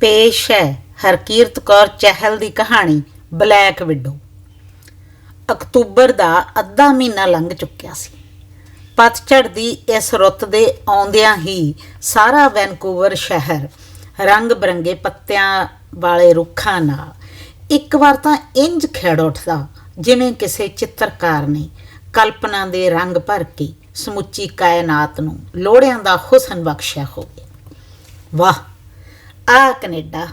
ਪੇਸ਼ ਹੈ। ਹਰਕੀਰਤ ਕੌਰ ਚਹਿਲ ਦੀ ਕਹਾਣੀ, ਬਲੈਕ ਵਿਡੋ। ਅਕਤੂਬਰ ਦਾ ਅੱਧਾ ਮਹੀਨਾ ਲੰਘ ਚੁੱਕਿਆ ਸੀ। ਪਤਝੜ ਦੀ ਇਸ ਰੁੱਤ ਦੇ ਆਉਂਦਿਆਂ ਹੀ ਸਾਰਾ ਵੈਨਕੂਵਰ ਸ਼ਹਿਰ ਰੰਗ ਬਰੰਗੇ ਪੱਤਿਆਂ ਵਾਲੇ ਰੁੱਖਾਂ ਨਾਲ ਇੱਕ ਵਾਰ ਤਾਂ ਇੰਜ ਖੇੜ ਉੱਠਦਾ, ਜਿਵੇਂ ਕਿਸੇ ਚਿੱਤਰਕਾਰ ਨੇ ਕਲਪਨਾ ਦੇ ਰੰਗ ਭਰ ਕੇ ਸਮੁੱਚੀ ਕਾਇਨਾਤ ਨੂੰ ਲੋੜਿਆਂ ਦਾ ਹੁਸਨ ਬਖਸ਼ਿਆ ਹੋਵੇ। ਵਾਹ! ਆ ਕੈਨੇਡਾ।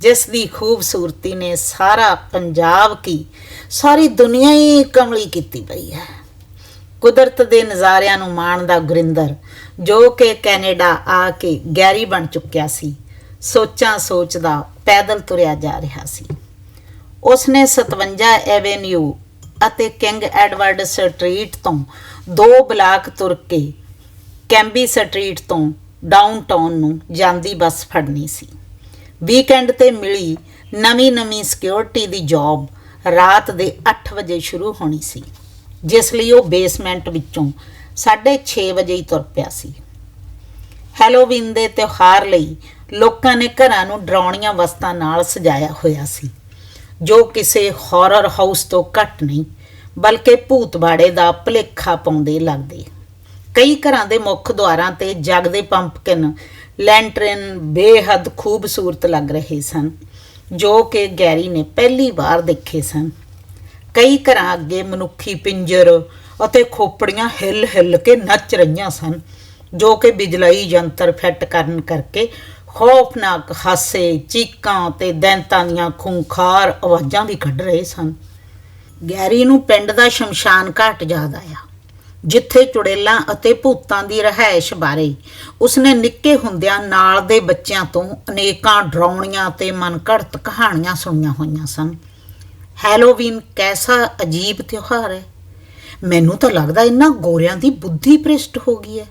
ਜਿਸ ਦੀ ਖੂਬਸੂਰਤੀ ਨੇ ਸਾਰਾ ਪੰਜਾਬ ਕੀ, ਸਾਰੀ ਦੁਨੀਆ ਹੀ ਕਮਲੀ ਕੀਤੀ ਪਈ ਹੈ। ਕੁਦਰਤ ਦੇ ਨਜ਼ਾਰਿਆਂ ਨੂੰ ਮਾਣਦਾ ਗੁਰਿੰਦਰ, ਜੋ ਕਿ ਕੈਨੇਡਾ ਆ ਕੇ ਗੈਰੀ ਬਣ ਚੁੱਕਿਆ ਸੀ, ਸੋਚਾਂ ਸੋਚਦਾ ਪੈਦਲ ਤੁਰਿਆ ਜਾ ਰਿਹਾ ਸੀ। ਉਸਨੇ 57 ਐਵੇਨਿਊ ਅਤੇ ਕਿੰਗ ਐਡਵਰਡ ਸਟਰੀਟ ਤੋਂ ਦੋ ਬਲਾਕ ਤੁਰ ਕੇ ਕੈਂਬੀ ਸਟਰੀਟ ਤੋਂ ਡਾਊਨਟਾਊਨ ਨੂੰ ਜਾਂਦੀ ਬੱਸ ਫੜਨੀ ਸੀ। ਵੀਕਐਂਡ ਤੇ ਮਿਲੀ ਨਵੀਂ-ਨਵੀਂ ਸਿਕਿਉਰਿਟੀ ਦੀ ਜੌਬ ਰਾਤ ਦੇ 8 ਵਜੇ ਸ਼ੁਰੂ ਹੋਣੀ ਸੀ, ਜਿਸ ਲਈ ਉਹ ਬੇਸਮੈਂਟ ਵਿੱਚੋਂ 6:30 ਵਜੇ ਹੀ ਤੁਰ ਪਿਆ ਸੀ। ਹੈਲੋਵੀਨ ਦੇ ਤਿਉਹਾਰ ਲਈ ਲੋਕਾਂ ਨੇ ਘਰਾਂ ਨੂੰ ਡਰਾਉਣੀਆਂ ਵਸਤਾਂ ਨਾਲ ਸਜਾਇਆ ਹੋਇਆ ਸੀ, ਜੋ ਕਿਸੇ ਹਾਰਰ ਹਾਊਸ ਤੋਂ ਘੱਟ ਨਹੀਂ, ਬਲਕਿ ਭੂਤਬਾੜੇ ਦਾ ਭਲੇਖਾ ਪਾਉਂਦੇ ਲੱਗਦੇ। ਕਈ ਘਰਾਂ ਦੇ ਮੁੱਖ ਦੁਆਰਾਂ ਤੇ ਜਗਦੇ ਪੰਪਕਿਨ ਲੈਂਟਰਨ ਬੇਹੱਦ ਖੂਬਸੂਰਤ ਲੱਗ ਰਹੇ ਸਨ, ਜੋ ਕਿ ਗੈਰੀ ਨੇ ਪਹਿਲੀ ਵਾਰ ਦੇਖੇ ਸਨ। ਕਈ ਘਰਾਂ ਅੱਗੇ ਮਨੁੱਖੀ ਪਿੰਜਰ ਅਤੇ ਖੋਪੜੀਆਂ ਹਿੱਲ-ਹਿੱਲ ਕੇ ਨੱਚ ਰਹੀਆਂ ਸਨ, ਜੋ ਕਿ ਬਿਜਲਈ ਯੰਤਰ ਫਿੱਟ ਕਰਨ ਕਰਕੇ ਖੌਫਨਾਕ ਹਾਸੇ, ਚੀਕਾਂ ਤੇ ਦੈਂਤਾਂ ਦੀਆਂ ਖੂੰਖਾਰ ਆਵਾਜ਼ਾਂ ਵੀ ਕੱਢ ਰਹੇ ਸਨ। ਗੈਰੀ ਨੂੰ ਪਿੰਡ ਦਾ ਸ਼ਮਸ਼ਾਨ ਘਾਟ ਯਾਦ ਆਇਆ। ਜਿੱਥੇ ਚੁੜੇਲਾਂ ਅਤੇ ਭੂਤਾਂ ਦੀ ਰਹਿائش ਬਾਰੇ। ਉਸਨੇ ਨਿੱਕੇ ਹੁੰਦਿਆਂ ਨਾਲ ਦੇ ਬੱਚਿਆਂ ਤੋਂ ਅਨੇਕਾਂ ਡਰਾਉਣੀਆਂ ਤੇ ਮਨਘੜਤ ਕਹਾਣੀਆਂ ਸੁਣੀਆਂ ਹੋਈਆਂ ਸਨ। ਹੈਲੋਵੀਨ ਕੈਸਾ ਅਜੀਬ ਤਿਉਹਾਰ ਹੈ। ਮੈਨੂੰ ਤਾਂ ਲੱਗਦਾ ਇਹਨਾਂ ਗੋਰਿਆਂ ਦੀ ਬੁੱਧੀ ਭ੍ਰਿਸ਼ਟ ਹੋ ਗਈ ਹੈ।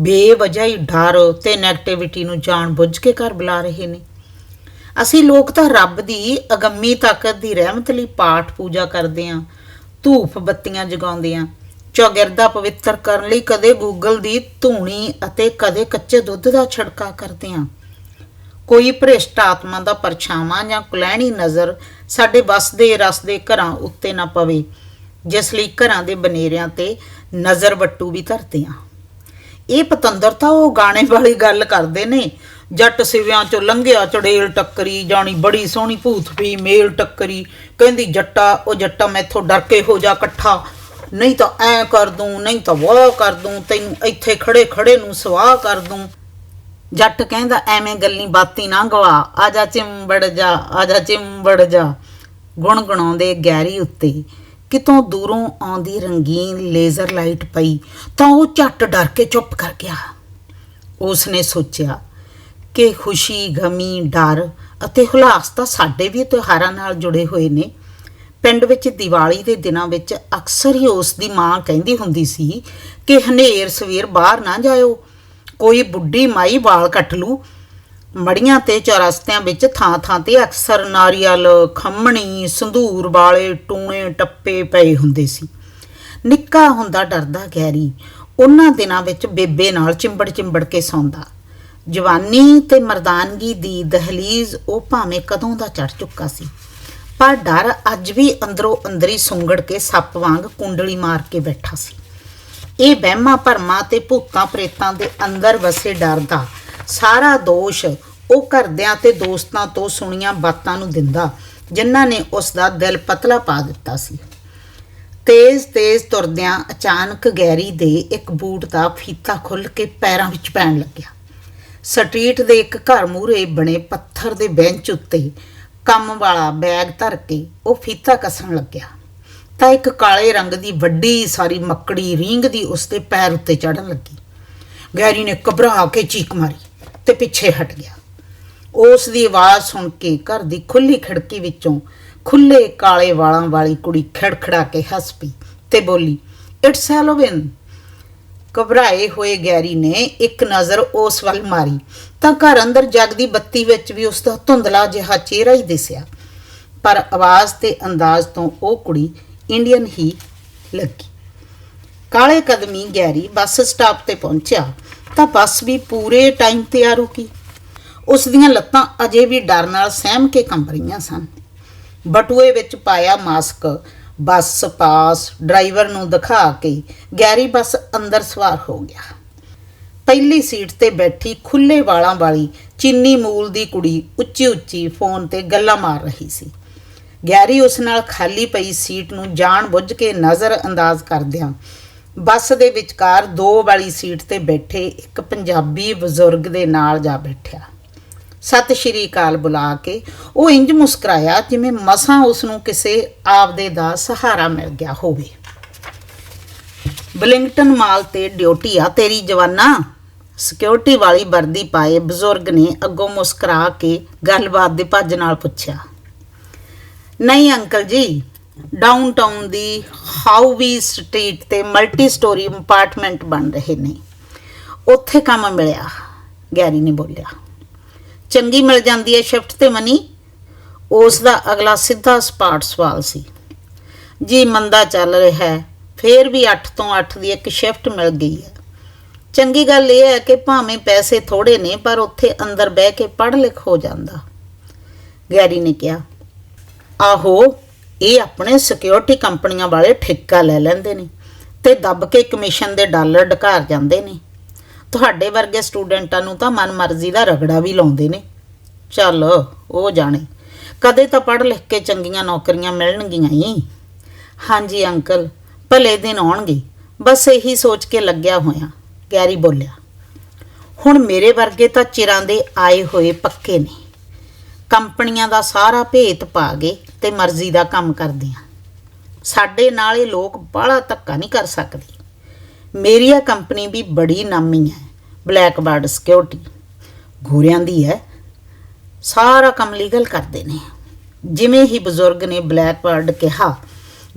ਬੇਵਜ੍ਹਾ ਹੀ ਡਰ ਤੇ ਨੈਗੇਟਿਵਿਟੀ ਨੂੰ ਜਾਣ ਬੁੱਝ ਕੇ ਘਰ ਬੁਲਾ ਰਹੇ ਨੇ। ਅਸੀਂ ਲੋਕ ਤਾਂ ਰੱਬ ਦੀ ਅਗੰਮੀ ਤਾਕਤ ਦੀ ਰਹਿਮਤ ਲਈ ਪਾਠ ਪੂਜਾ ਕਰਦੇ ਆਂ ਧੂਪ ਬੱਤੀਆਂ ਜਗਾਉਂਦੇ ਆਂ ਚੌਗਿਰਦਾ ਪਵਿੱਤਰ ਕਰਨ ਲਈ ਕਦੇ ਗੂਗਲ ਦੀ ਧੂਣੀ ਅਤੇ ਕਦੇ ਕੱਚੇ ਦੁੱਧ ਦਾ ਛਿੜਕਾ ਕਰਦੇ ਹਾਂ। ਕੋਈ ਭ੍ਰਿਸ਼ਟ ਆਤਮਾ ਦਾ ਪਰਛਾਵਾਂ ਜਾਂ ਕੁਲੈਣੀ ਨਜ਼ਰ ਸਾਡੇ ਵਸਦੇ ਰਸਦੇ ਘਰਾਂ ਉੱਤੇ ਨਾ ਪਵੇ, ਜਿਸ ਲਈ ਘਰਾਂ ਦੇ ਬਨੇਰਿਆਂ ਤੇ ਨਜ਼ਰ ਵੱਟੂ ਵੀ ਧਰਦੇ ਆਂ ਇਹ ਪਤੰਦਰਤਾ ਉਹ ਗਾਣੇ ਵਾਲੀ ਗੱਲ ਕਰਦੇ ਨੇ, ਜੱਟ ਸਿਵਿਆਂ ਚੋਂ ਲੰਘਿਆ ਚੜੇਲ ਟੱਕਰੀ, ਜਾਣੀ ਬੜੀ ਸੋਹਣੀ ਭੂਤ ਪੀ ਮੇਲ ਟੱਕਰੀ, ਕਹਿੰਦੀ ਜੱਟਾ, ਉਹ ਜੱਟਾ ਮੈਥੋਂ ਡਰ ਕੇ ਹੋ ਜਾ ਇਕੱਠਾ। ਨਹੀਂ ਤਾਂ ਐ ਕਰ ਦੂੰ, ਨਹੀਂ ਤਾਂ ਵਾਹ ਕਰ ਦੂੰ, ਤੈਨੂੰ ਇੱਥੇ ਖੜੇ ਖੜੇ ਨੂੰ ਸਵਾਹ ਕਰ ਦੂੰ। ਜੱਟ ਕਹਿੰਦਾ, ਐਵੇਂ ਗੱਲੀ ਬਾਤੀ ਨਾ ਗਵਾ, ਆ ਜਾ ਚਿੰਬੜ ਜਾ, ਆ ਜਾ ਚਿੰਬੜ ਜਾ। ਗੁਣ ਗੁਣਾਉਂਦੇ ਗੈਰੀ ਉੱਤੇ, ਕਿਤੋਂ ਦੂਰੋਂ ਆਉਂਦੀ ਰੰਗੀਨ ਲੇਜ਼ਰ ਲਾਈਟ ਪਈ, ਤਾਂ ਉਹ ਝੱਟ ਡਰ ਕੇ ਚੁੱਪ ਕਰ ਗਿਆ। ਉਸ ਨੇ ਸੋਚਿਆ ਕਿ ਖੁਸ਼ੀ, ਗਮੀ, ਡਰ ਅਤੇ ਹੁਲਾਸ ਤਾਂ ਸਾਡੇ ਵੀ ਤਿਉਹਾਰਾਂ ਨਾਲ ਜੁੜੇ ਹੋਏ ਨੇ। ਪਿੰਡ ਵਿੱਚ ਦੀਵਾਲੀ ਦੇ ਦਿਨਾਂ ਵਿੱਚ ਅਕਸਰ ਹੀ ਉਸ ਦੀ ਮਾਂ ਕਹਿੰਦੀ ਹੁੰਦੀ ਸੀ ਕਿ ਹਨੇਰ ਸਵੇਰ ਬਾਹਰ ਨਾ ਜਾਇਓ, ਕੋਈ ਬੁੱਢੀ ਮਾਈ ਵਾਲ ਕੱਟ ਲੂ। ਮੜੀਆਂ ਤੇ ਚੌਰਸਤਿਆਂ ਵਿੱਚ ਥਾਂ-ਥਾਂ ਤੇ ਅਕਸਰ ਨਾਰੀਅਲ, ਖੰਮਣੀ ਸੰਧੂਰ ਵਾਲੇ ਟੂਣੇ ਟੱਪੇ ਪਏ ਹੁੰਦੇ ਸੀ। ਨਿੱਕਾ ਹੁੰਦਾ ਡਰਦਾ ਗੈਰੀ, ਉਹਨਾਂ ਦਿਨਾਂ ਵਿੱਚ ਬੇਬੇ ਨਾਲ ਚਿੰਬੜ ਚਿੰਬੜ ਕੇ ਸੌਂਦਾ। ਜਵਾਨੀ ਤੇ ਮਰਦਾਨਗੀ ਦੀ ਦਹਲੀਜ਼ ਉਹ ਭਾਵੇਂ ਕਦੋਂ ਦਾ ਚੜ ਚੁੱਕਾ ਸੀ। ਪਰ ਡਰ ਅੱਜ ਵੀ ਅੰਦਰੋਂ ਅੰਦਰੀ ਸੁੰਗੜ ਕੇ ਸੱਪ ਵਾਂਗ ਕੁੰਡਲੀ ਮਾਰ ਕੇ ਬੈਠਾ ਸੀ। ਇਹ ਵਹਿਮਾਂ ਭਰਮਾਂ ਤੇ ਭੂਤਾਂ ਪ੍ਰੇਤਾਂ ਦੇ ਅੰਦਰ ਵਸੇ ਡਰ ਦਾ ਸਾਰਾ ਦੋਸ਼ ਉਹ ਘਰਦਿਆਂ ਤੇ ਦੋਸਤਾਂ ਤੋਂ ਸੁਣੀਆਂ ਬਾਤਾਂ ਨੂੰ ਦਿੰਦਾ, ਜਿਨ੍ਹਾਂ ਨੇ ਉਸ ਦਾ ਦਿਲ ਪਤਲਾ ਪਾ ਦਿੱਤਾ ਸੀ। ਤੇਜ਼-ਤੇਜ਼ ਤੁਰਦਿਆਂ ਅਚਾਨਕ ਗੈਰੀ ਦੇ ਇੱਕ ਬੂਟ ਦਾ ਫੀਤਾ ਖੁੱਲ ਕੇ ਪੈਰਾਂ ਵਿੱਚ ਪੈਣ ਲੱਗਿਆ। ਸਟਰੀਟ ਦੇ ਇੱਕ ਘਰ ਮੂਹਰੇ ਬਣੇ ਪੱਥਰ ਦੇ ਬੈਂਚ ਉੱਤੇ ਕੰਮ ਵਾਲਾ ਬੈਗ ਧਰ ਕੇ ਉਹ ਫੀਤਾ ਕੱਸਣ ਲੱਗਿਆ। ਤਾਂ ਇੱਕ ਕਾਲੇ ਰੰਗ ਦੀ ਵੱਡੀ ਸਾਰੀ ਮੱਕੜੀ ਰੀਂਗ ਦੀ ਉਸਦੇ ਪੈਰ ਉੱਤੇ ਚੜਨ ਲੱਗੀ। ਗੈਰੀ ਨੇ ਘਬਰਾ ਕੇ ਚੀਕ ਮਾਰੀ ਤੇ ਪਿੱਛੇ ਹਟ ਗਿਆ। ਉਸ ਦੀ ਆਵਾਜ਼ ਸੁਣ ਕੇ ਘਰ ਦੀ ਖੁੱਲੀ ਖਿੜਕੀ ਵਿੱਚੋਂ ਖੁੱਲੇ ਕਾਲੇ ਵਾਲਾਂ ਵਾਲੀ ਕੁੜੀ ਖੜਖੜਾ ਕੇ ਹੱਸ ਪਈ ਤੇ ਬੋਲੀ ਇਟਸ ਹੈਲੋਵਿਨ ਘਬਰਾਏ ਹੋਏ ਗੈਰੀ ਨੇ ਇੱਕ ਨਜ਼ਰ ਉਸ ਵੱਲ ਮਾਰੀ, ਤਾਂ ਘਰ ਅੰਦਰ ਜਗਦੀ ਬੱਤੀ ਵਿੱਚ ਵੀ ਉਸ ਦਾ ਧੁੰਦਲਾ ਜਿਹਾ ਚਿਹਰਾ ਹੀ ਦਿਸਿਆ। ਪਰ ਆਵਾਜ਼ ਤੇ ਅੰਦਾਜ਼ ਤੋਂ ਉਹ ਕੁੜੀ ਇੰਡੀਅਨ ਹੀ ਲੱਗੀ। ਕਾਲੇ ਕਦਮੀ ਗੈਰੀ ਬੱਸ ਸਟਾਪ ਤੇ ਪਹੁੰਚਿਆ, ਤਾਂ ਬੱਸ ਵੀ ਪੂਰੇ ਟਾਈਮ ਤੇ ਆ ਰੁਕੀ। ਉਸ ਦੀਆਂ ਲੱਤਾਂ ਅਜੇ ਵੀ ਡਰ ਨਾਲ ਸਹਿਮ ਕੇ ਕੰਬ ਰਹੀਆਂ ਸਨ। ਬਟੂਏ ਵਿੱਚ ਪਾਇਆ ਮਾਸਕ ਬੱਸ ਪਾਸ ਡਰਾਈਵਰ ਨੂੰ ਦਿਖਾ ਕੇ ਗੈਰੀ ਬੱਸ ਅੰਦਰ ਸਵਾਰ ਹੋ ਗਿਆ। ਪਹਿਲੀ ਸੀਟ ਤੇ ਬੈਠੀ ਖੁੱਲੇ ਵਾਲਾਂ ਵਾਲੀ ਚੀਨੀ ਮੂਲ ਦੀ ਕੁੜੀ ਉੱਚੀ ਉੱਚੀ ਫੋਨ ਤੇ ਗੱਲਾਂ ਮਾਰ ਰਹੀ ਸੀ। ਗੈਰੀ ਉਸ ਨਾਲ ਖਾਲੀ ਪਈ ਸੀਟ ਨੂੰ ਜਾਣ ਬੁੱਝ ਕੇ ਨਜ਼ਰ ਅੰਦਾਜ਼ ਕਰਦਿਆਂ ਬੱਸ ਦੇ ਵਿਚਕਾਰ ਦੋ ਵਾਲੀ ਸੀਟ ਤੇ ਬੈਠੇ ਇੱਕ ਪੰਜਾਬੀ ਬਜ਼ੁਰਗ ਦੇ ਨਾਲ ਜਾ ਬੈਠਿਆ। ਸਤਿ ਸ਼੍ਰੀ ਅਕਾਲ ਬੁਲਾ ਕੇ ਉਹ ਇੰਜ ਮੁਸਕਰਾਇਆ ਜਿਵੇਂ ਮਸਾਂ ਉਸ ਨੂੰ ਕਿਸੇ ਆਪਦੇ ਦਾ ਸਹਾਰਾ ਮਿਲ ਗਿਆ ਹੋਵੇ। ਬਲਿੰਗਟਨ ਮਾਲ ਤੇ ਡਿਊਟੀ ਆ ਤੇਰੀ ਜਵਾਨਾ। ਸਿਕਿਉਰਿਟੀ ਵਾਲੀ ਵਰਦੀ ਪਾਏ ਬਜ਼ੁਰਗ ਨੇ ਅੱਗੋਂ ਮੁਸਕਰਾ ਕੇ ਗੱਲਬਾਤ ਦੇ ਭੱਜ ਨਾਲ ਪੁੱਛਿਆ, ਨਹੀਂ ਅੰਕਲ ਜੀ, ਡਾਊਨਟਾਊਨ ਦੀ ਹਾਊਵੀ ਸਟਰੀਟ ਤੇ ਮਲਟੀ ਸਟੋਰੀ ਅਪਾਰਟਮੈਂਟ ਬਣ ਰਹੇ ਨੇ। ਉੱਥੇ ਕੰਮ ਮਿਲਿਆ, ਗੈਰੀ ਨੇ ਬੋਲਿਆ। ਚੰਗੀ ਮਿਲ ਜਾਂਦੀ ਹੈ ਸ਼ਿਫਟ ਤੇ ਮਨੀ ਉਸ ਦਾ ਅਗਲਾ ਸਿੱਧਾ ਸਪਾਟ ਸਵਾਲ ਸੀ। ਜੀ ਮੰਦਾ ਚੱਲ ਰਿਹਾ ਹੈ, ਫੇਰ ਵੀ 8 ਤੋਂ 8 ਦੀ ਇੱਕ ਸ਼ਿਫਟ ਮਿਲ ਗਈ ਹੈ। ਚੰਗੀ ਗੱਲ ਇਹ ਹੈ ਕਿ ਭਾਵੇਂ ਪੈਸੇ ਥੋੜੇ ਨੇ, ਪਰ ਉੱਥੇ ਅੰਦਰ ਬਹਿ ਕੇ ਪੜ੍ਹ ਲਿਖ ਹੋ ਜਾਂਦਾ। ਗੈਰੀ ਨੇ ਕਿਹਾ, ਆਹੋ, ਇਹ ਆਪਣੇ ਸਿਕਿਉਰਿਟੀ ਕੰਪਨੀਆਂ ਵਾਲੇ ਠੇਕਾ ਲੈ ਲੈਂਦੇ ਨੇ ਤੇ ਦੱਬ ਕੇ ਕਮਿਸ਼ਨ ਦੇ ਡਾਲਰ ਢਕਾਰ ਜਾਂਦੇ ਨੇ। ਤੁਹਾਡੇ ਵਰਗੇ ਸਟੂਡੈਂਟਾਂ ਨੂੰ ਤਾਂ ਮਨਮਰਜ਼ੀ ਦਾ ਰਗੜਾ ਵੀ ਲਾਉਂਦੇ ਨੇ। ਚੱਲ, ਉਹ ਜਾਣੇ। ਕਦੇ ਤਾਂ ਪੜ੍ਹ ਲਿਖ ਕੇ ਚੰਗੀਆਂ ਨੌਕਰੀਆਂ ਮਿਲਣਗੀਆਂ ਹੀ ਹਾਂਜੀ ਅੰਕਲ, ਭਲੇ ਦਿਨ ਆਉਣਗੇ। ਬਸ ਇਹੀ ਸੋਚ ਕੇ ਲੱਗਿਆ ਹੋਇਆ, ਗੈਰੀ ਬੋਲਿਆ। ਹੁਣ ਮੇਰੇ ਵਰਗੇ ਤਾਂ ਚਿਰਾਂ ਦੇ ਆਏ ਹੋਏ ਪੱਕੇ ਨੇ। ਕੰਪਨੀਆਂ ਦਾ ਸਾਰਾ ਭੇਤ ਪਾ ਗਏ ਤੇ ਮਰਜ਼ੀ ਦਾ ਕੰਮ ਕਰਦੇ ਆ ਸਾਡੇ ਨਾਲ ਇਹ ਲੋਕ ਬਾਹਲਾ ਧੱਕਾ ਨਹੀਂ ਕਰ ਸਕਦੇ। ਮੇਰੀ ਇਹ ਕੰਪਨੀ ਵੀ ਬੜੀ ਨਾਮੀ ਹੈ ਬਲੈਕਬਰਡ ਸਿਕਿਉਰਿਟੀ ਗੋਰਿਆਂ ਦੀ ਹੈ। ਸਾਰਾ ਕੰਮ ਲੀਗਲ ਕਰਦੇ ਨੇ। ਜਿਵੇਂ ਹੀ ਬਜ਼ੁਰਗ ਨੇ ਬਲੈਕਬਰਡ ਕਿਹਾ,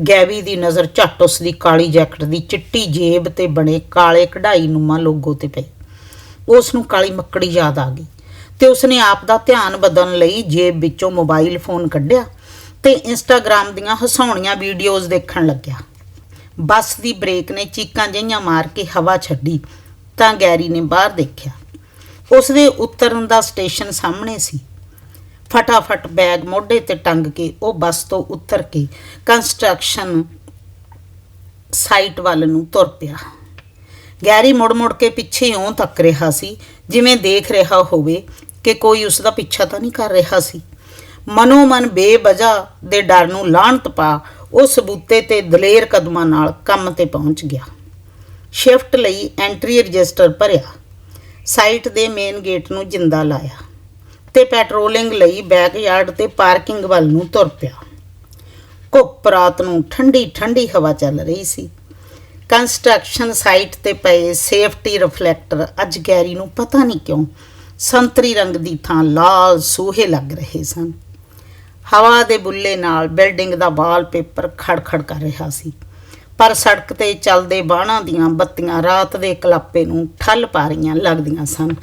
ਗੈਵੀ ਦੀ ਨਜ਼ਰ ਝੱਟ ਉਸ ਦੀ ਕਾਲੀ ਜੈਕਟ ਦੀ ਚਿੱਟੀ ਜੇਬ ਤੇ ਬਣੇ ਕਾਲੇ ਕਢਾਈ ਨੂੰਮਾ ਲੋਗੋ ਤੇ ਪਈ ਉਸ ਨੂੰ ਕਾਲੀ ਮੱਕੜੀ ਯਾਦ ਆ ਗਈ ਤੇ ਉਸਨੇ ਆਪ ਦਾ ਧਿਆਨ ਬਦਲਣ ਲਈ ਜੇਬ ਵਿੱਚੋਂ ਮੋਬਾਈਲ ਫੋਨ ਕੱਢਿਆ ਤੇ ਇੰਸਟਾਗ੍ਰam ਦੀਆਂ ਹਸਾਉਣੀਆਂ ਵੀਡੀਓਜ਼ ਦੇਖਣ ਲੱਗਿਆ। ਬੱਸ ਦੀ ਬ੍ਰੇਕ ਨੇ ਚੀਕਾਂ ਜਿਹੀਆਂ ਮਾਰ ਕੇ ਹਵਾ ਛੱਡੀ, ਤਾਂ ਗੈਰੀ ਨੇ ਬਾਹਰ ਦੇਖਿਆ। ਉਸ ਦੇ ਉਤਰਨ ਦਾ ਸਟੇਸ਼ਨ ਸਾਹਮਣੇ ਸੀ। ਫਟਾਫਟ ਬੈਗ ਮੋਢੇ ਤੇ ਟੰਗ ਕੇ ਉਹ ਬੱਸ ਤੋਂ ਉਤਰ ਕੇ ਕੰਸਟਰਕਸ਼ਨ ਸਾਈਟ ਵੱਲ ਨੂੰ ਤੁਰ ਪਿਆ। ਗੈਰੀ ਮੁੜ-ਮੁੜ ਕੇ ਪਿੱਛੇ ਇਉਂ ਤੱਕ ਰਿਹਾ ਸੀ, ਜਿਵੇਂ ਦੇਖ ਰਿਹਾ ਹੋਵੇ ਕਿ ਕੋਈ ਉਸ ਦਾ ਪਿੱਛਾ ਤਾਂ ਨਹੀਂ ਕਰ ਰਿਹਾ ਸੀ। ਮਨੋ ਮਨ ਬੇਵਜ੍ਹਾ ਦੇ ਡਰ ਨੂੰ ਲਾਹਣਤ ਪਾ ਉਹ ਸਬੂਤੇ ਤੇ ਦਲੇਰ ਕਦਮਾਂ ਨਾਲ ਕੰਮ ਤੇ ਪਹੁੰਚ ਗਿਆ। ਸ਼ਿਫਟ ਲਈ ਐਂਟਰੀ ਰਜਿਸਟਰ ਭਰਿਆ। ਸਾਈਟ ਦੇ ਮੇਨ ਗੇਟ ਨੂੰ ਜਿੰਦਾ ਲਾਇਆ ਤੇ ਪੈਟਰੋਲਿੰਗ ਲਈ ਬੈਕਯਾਰਡ ਤੇ ਪਾਰਕਿੰਗ ਵੱਲ ਨੂੰ ਤੁਰ ਪਿਆ। ਘੁੱਪ ਰਾਤ ਨੂੰ ਠੰਡੀ ਠੰਡੀ ਹਵਾ ਚੱਲ ਰਹੀ ਸੀ। ਕੰਸਟਰਕਸ਼ਨ ਸਾਈਟ ਤੇ ਪਏ ਸੇਫਟੀ ਰਿਫਲੈਕਟਰ ਅੱਜ ਗੈਰੀ ਨੂੰ ਪਤਾ ਨਹੀਂ ਕਿਉਂ ਸੰਤਰੀ ਰੰਗ ਦੀ ਥਾਂ ਲਾਲ ਸੂਹੇ ਲੱਗ ਰਹੇ ਸਨ। ਹਵਾ ਦੇ ਬੁੱਲੇ ਨਾਲ ਬਿਲਡਿੰਗ ਦਾ ਵਾਲਪੇਪਰ ਖੜਖੜ ਕਰ ਰਿਹਾ ਸੀ। ਪਰ ਸੜਕ ਤੇ ਚੱਲਦੇ ਬਾਣਾਂ ਦੀਆਂ ਬੱਤੀਆਂ ਰਾਤ ਦੇ ਕਲਾਪੇ ਨੂੰ ਠੱਲ ਪਾ ਰਹੀਆਂ ਲੱਗਦੀਆਂ ਸਨ।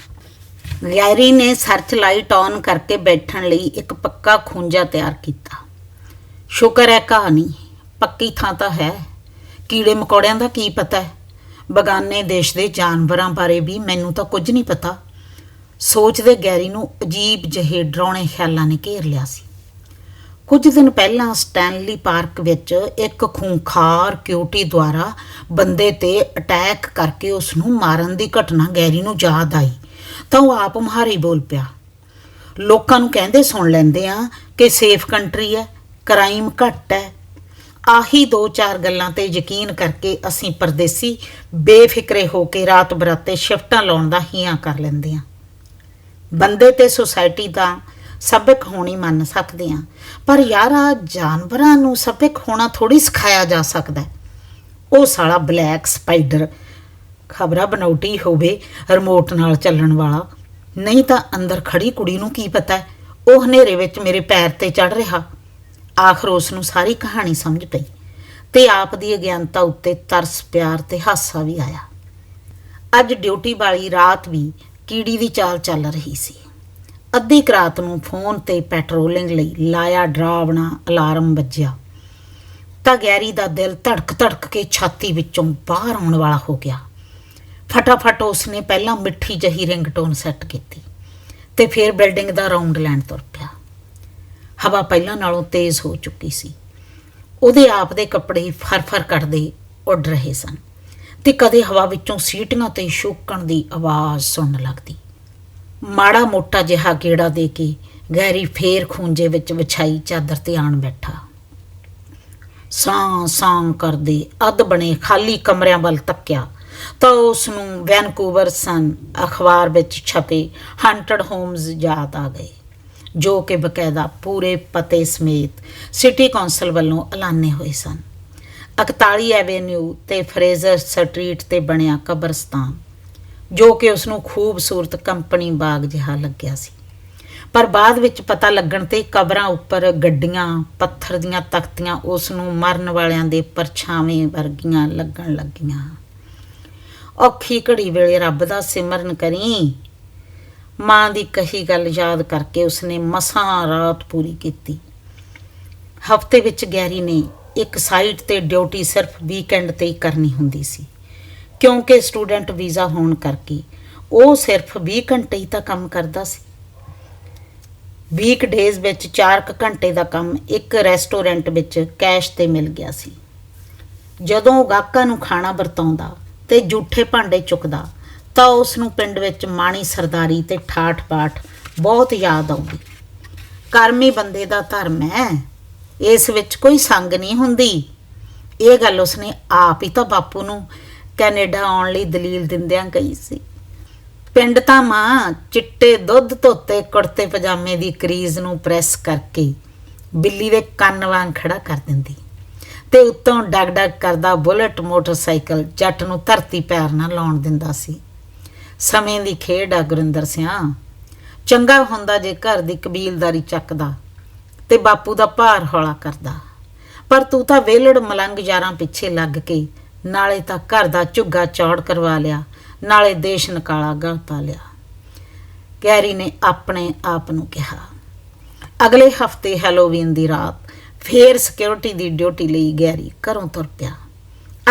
ਗੈਰੀ ਨੇ ਸਰਚ ਲਾਈਟ ਔਨ ਕਰਕੇ ਬੈਠਣ ਲਈ ਇੱਕ ਪੱਕਾ ਖੂੰਜਾ ਤਿਆਰ ਕੀਤਾ। ਸ਼ੁਕਰ ਹੈ ਕਹਾਣੀ, ਪੱਕੀ ਥਾਂ ਤਾਂ ਹੈ। ਕੀੜੇ ਮਕੌੜਿਆਂ ਦਾ ਕੀ ਪਤਾ ਹੈ? ਬਗਾਨੇ ਦੇਸ਼ ਦੇ ਜਾਨਵਰਾਂ ਬਾਰੇ ਵੀ ਮੈਨੂੰ ਤਾਂ ਕੁਝ ਨਹੀਂ ਪਤਾ। ਸੋਚਦੇ ਗੈਰੀ ਨੂੰ ਅਜੀਬ ਜਿਹੇ ਡਰਾਉਣੇ ਖਿਆਲਾਂ ਨੇ ਘੇਰ ਲਿਆ ਸੀ। ਕੁਝ ਦਿਨ ਪਹਿਲਾਂ ਸਟੈਨਲੀ ਪਾਰਕ ਵਿੱਚ ਇੱਕ ਖੂੰਖਾਰ ਕਿਊਟੀ ਦੁਆਰਾ ਬੰਦੇ ਤੇ ਅਟੈਕ ਕਰਕੇ ਉਸ ਨੂੰ ਮਾਰਨ ਦੀ ਘਟਨਾ ਗੈਰੀ ਨੂੰ ਯਾਦ ਆਈ, ਤਾਂ ਉਹ ਆਪ ਮੁਹਾਰੇ ਬੋਲ ਪਿਆ। ਲੋਕਾਂ ਨੂੰ ਕਹਿੰਦੇ ਸੁਣ ਲੈਂਦੇ ਆ ਕਿ ਸੇਫ ਕੰਟਰੀ ਹੈ, ਕ੍ਰਾਈਮ ਘੱਟ ਹੈ। ਆਹੀ ਦੋ ਚਾਰ ਗੱਲਾਂ ਤੇ ਯਕੀਨ ਕਰਕੇ ਅਸੀਂ ਪਰਦੇਸੀ ਬੇਫਿਕਰੇ ਹੋ ਕੇ ਰਾਤ ਬਰਾਤੇ ਸ਼ਿਫਟਾਂ ਲਾਉਣ ਦਾ ਹੀਆਂ ਕਰ ਲੈਂਦੇ ਆ ਬੰਦੇ ਤੇ ਸੁਸਾਇਟੀ ਦਾ ਸਬਕ ਹੋਣੀ ਮੰਨ ਸਕਦੇ ਆ ਪਰ ਯਾਰ ਆ ਜਾਨਵਰਾਂ ਨੂੰ ਸਬਕ ਹੋਣਾ ਥੋੜੀ ਸਿਖਾਇਆ ਜਾ ਸਕਦਾ ਉਹ ਸਾਲਾ ਬਲੈਕ ਸਪਾਈਡਰ, ਖਬਰਾਂ ਬਣਾਉਟੀ ਹੋਵੇ, ਰਿਮੋਟ ਨਾਲ ਚੱਲਣ ਵਾਲਾ। ਨਹੀਂ ਤਾਂ ਅੰਦਰ ਖੜੀ ਕੁੜੀ ਨੂੰ ਕੀ ਪਤਾ ਉਹ ਹਨੇਰੇ ਵਿੱਚ ਮੇਰੇ ਪੈਰ ਤੇ ਚੜ ਰਿਹਾ। ਆਖਰ ਉਸ ਨੂੰ ਸਾਰੀ ਕਹਾਣੀ ਸਮਝ ਪਈ ਤੇ ਆਪ ਦੀ ਅਗਿਆਨਤਾ ਉੱਤੇ ਤਰਸ, ਪਿਆਰ ਤੇ ਹਾਸਾ ਵੀ ਆਇਆ। ਅੱਜ ਡਿਊਟੀ ਵਾਲੀ ਰਾਤ ਵੀ ਕੀੜੀ ਦੀ ਚਾਲ ਚੱਲ ਰਹੀ ਸੀ। ਅੱਧੀ ਕੁ ਰਾਤ ਨੂੰ ਫੋਨ ਤੇ ਪੈਟਰੋਲਿੰਗ ਲਈ ਲਾਇਆ ਡਰਾਵਣਾ ਅਲਾਰਮ ਵੱਜਿਆ। ਤਾਂ ਗੈਰੀ ਦਾ ਦਿਲ ਧੜਕ ਧੜਕ ਕੇ ਛਾਤੀ ਵਿੱਚੋਂ ਬਾਹਰ ਆਉਣ ਵਾਲਾ ਹੋ ਗਿਆ। ਫਟਾਫਟ ਉਸਨੇ ਪਹਿਲਾਂ ਮਿੱਠੀ ਜਹੀ ਰਿੰਗਟੋਨ ਸੈੱਟ ਕੀਤੀ ਤੇ ਫਿਰ ਬਿਲਡਿੰਗ ਦਾ ਰਾਉਂਡ ਲੈਣ ਤੁਰ ਪਿਆ। ਹਵਾ ਪਹਿਲਾਂ ਨਾਲੋਂ ਤੇਜ਼ ਹੋ ਚੁੱਕੀ ਸੀ। ਉਹਦੇ ਆਪ ਦੇ ਕੱਪੜੇ ਫਰ-ਫਰ ਕੱਢਦੇ ਉੱਡ ਰਹੇ ਸਨ ਤੇ ਕਦੇ ਹਵਾ ਵਿੱਚੋਂ ਸੀਟੀਆਂ ਤੇ ਸ਼ੋਕਣ ਦੀ ਆਵਾਜ਼ ਸੁਣਨ ਲੱਗਦੀ। ਮਾੜਾ ਮੋਟਾ ਜਿਹਾ ਗੇੜਾ ਦੇ ਕੇ ਗਹਿਰੀ ਫੇਰ ਖੂੰਜੇ ਵਿੱਚ ਵਿਛਾਈ ਚਾਦਰ ਤੇ ਆਣ ਬੈਠਾ। ਸਾਂ ਸਾਂ ਕਰਦੇ ਅੱਧ ਬਣੇ ਖਾਲੀ ਕਮਰਿਆਂ ਵੱਲ ਤੱਕਿਆ। ਤਾਂ ਉਸ ਨੂੰ ਵੈਨਕੂਵਰ ਸਨ ਅਖਬਾਰ ਵਿੱਚ ਛਪੇ ਹੰਟਡ ਹੋਮਸ ਯਾਦ ਆ ਗਏ, ਜੋ ਕਿ ਬਕਾਇਦਾ ਪੂਰੇ ਪਤੇ ਸਮੇਤ ਸਿਟੀ ਕੌਂਸਲ ਵੱਲੋਂ ਐਲਾਨੇ ਹੋਏ ਸਨ। 41 ਐਵੇਨਿਊ ਤੇ ਫਰੇਜ਼ਰ ਸਟਰੀਟ ਤੇ ਬਣਿਆ ਕਬਰਸਤਾਨ। ਜੋ ਕਿ ਉਸ ਨੂੰ ਖੂਬਸੂਰਤ ਕੰਪਨੀ ਬਾਗ ਜਿਹਾ ਲੱਗਿਆ ਸੀ। ਪਰ ਬਾਅਦ ਵਿੱਚ ਪਤਾ ਲੱਗਣ ਤੇ ਕਬਰਾਂ ਉੱਪਰ ਗੱਡੀਆਂ, ਪੱਥਰ ਦੀਆਂ ਤਖਤੀਆਂ ਉਸ ਨੂੰ ਮਰਨ ਵਾਲਿਆਂ ਦੇ ਪਰਛਾਵੇਂ ਵਰਗੀਆਂ ਲੱਗਣ ਲੱਗੀਆਂ। ਔਖੀ ਘੜੀ ਵੇਲੇ ਰੱਬ ਦਾ ਸਿਮਰਨ ਕਰੀ। ਮਾਂ ਦੀ ਕਹੀ ਗੱਲ ਯਾਦ ਕਰਕੇ ਉਸਨੇ ਮਸਾਂ ਰਾਤ ਪੂਰੀ ਕੀਤੀ। ਹਫ਼ਤੇ ਵਿੱਚ ਗੈਰੀ ਨੇ ਇੱਕ ਸਾਈਟ ਤੇ ਡਿਊਟੀ ਸਿਰਫ ਵੀਕਐਂਡ ਤੇ ਹੀ ਕਰਨੀ ਹੁੰਦੀ ਸੀ। ਕਿਉਂਕਿ ਸਟੂਡੈਂਟ ਵੀਜ਼ਾ ਹੋਣ ਕਰਕੇ ਉਹ ਸਿਰਫ 20 ਘੰਟੇ ਹੀ ਤਾਂ ਕੰਮ ਕਰਦਾ ਸੀ। ਵੀਕ ਡੇਜ਼ ਵਿੱਚ 4 ਘੰਟੇ ਦਾ ਕੰਮ ਇੱਕ ਰੈਸਟੋਰੈਂਟ ਵਿੱਚ ਕੈਸ਼ ਤੇ ਮਿਲ ਗਿਆ ਸੀ। ਜਦੋਂ ਉਹ ਗਾਹਕਾਂ ਨੂੰ ਖਾਣਾ ਵਰਤਾਉਂਦਾ ਤੇ ਜੂਠੇ ਭਾਂਡੇ ਚੁੱਕਦਾ ਤਾਂ ਉਸ ਨੂੰ ਪਿੰਡ ਵਿੱਚ ਮਾਣੀ ਸਰਦਾਰੀ ਤੇ ਠਾਠ ਪਾਠ ਬਹੁਤ ਯਾਦ ਆਉਂਦੀ। ਕਰਮੀ ਬੰਦੇ ਦਾ ਧਰਮ ਹੈ, ਇਸ ਵਿੱਚ ਕੋਈ ਸੰਗ ਨਹੀਂ ਹੁੰਦੀ। ਇਹ ਗੱਲ ਉਸਨੇ ਆਪ ਹੀ ਤਾਂ ਬਾਪੂ ਨੂੰ ਕੈਨੇਡਾ ਆਉਣ ਲਈ ਦਲੀਲ ਦਿੰਦਿਆਂ ਕਹੀ ਸੀ। ਪਿੰਡ ਤਾਂ ਮਾਂ ਚਿੱਟੇ ਦੁੱਧ ਧੋਤੇ ਕੁੜਤੇ ਪਜਾਮੇ ਦੀ ਕਰੀਜ਼ ਨੂੰ ਪ੍ਰੈਸ ਕਰਕੇ ਬਿੱਲੀ ਦੇ ਕੰਨ ਵਾਂਗ ਖੜਾ ਕਰ ਦਿੰਦੀ। ਤੇ ਉੱਤੋਂ ਡਗ ਡਗ ਕਰਦਾ ਬੁਲਟ ਮੋਟਰਸਾਈਕਲ ਜੱਟ ਨੂੰ ਧਰਤੀ ਪੈਰ ਨਾ ਲਾਉਣ ਦਿੰਦਾ ਸੀ। ਸਮੇਂ ਦੀ ਖੇਡ ਆ ਗੁਰਿੰਦਰ ਸਿਆ। ਚੰਗਾ ਹੁੰਦਾ ਜੇ ਘਰ ਦੀ ਕਬੀਲਦਾਰੀ ਚੱਕਦਾ ਤੇ ਬਾਪੂ ਦਾ ਭਾਰ ਹੌਲਾ ਕਰਦਾ। ਪਰ ਤੂੰ ਤਾਂ ਵੇਲੜ ਮਲੰਗ ਯਾਰਾਂ ਪਿੱਛੇ ਲੱਗ ਕੇ ਨਾਲੇ ਤਾਂ ਘਰ ਦਾ ਝੁੱਗਾ ਚੌੜ ਕਰਵਾ ਲਿਆ, ਨਾਲੇ ਦੇਸ਼ ਨਕਾਲਾ ਗਲਤਾ ਲਿਆ। ਕੈਰੀ ਨੇ ਆਪਣੇ ਆਪ ਨੂੰ ਕਿਹਾ, ਅਗਲੇ ਹਫ਼ਤੇ ਹੈਲੋਵੀਨ ਦੀ ਰਾਤ ਫੇਰ ਸਿਕਿਉਰਿਟੀ ਦੀ ਡਿਊਟੀ ਲਈ ਗੈਰੀ ਘਰੋਂ ਤੁਰ ਪਿਆ।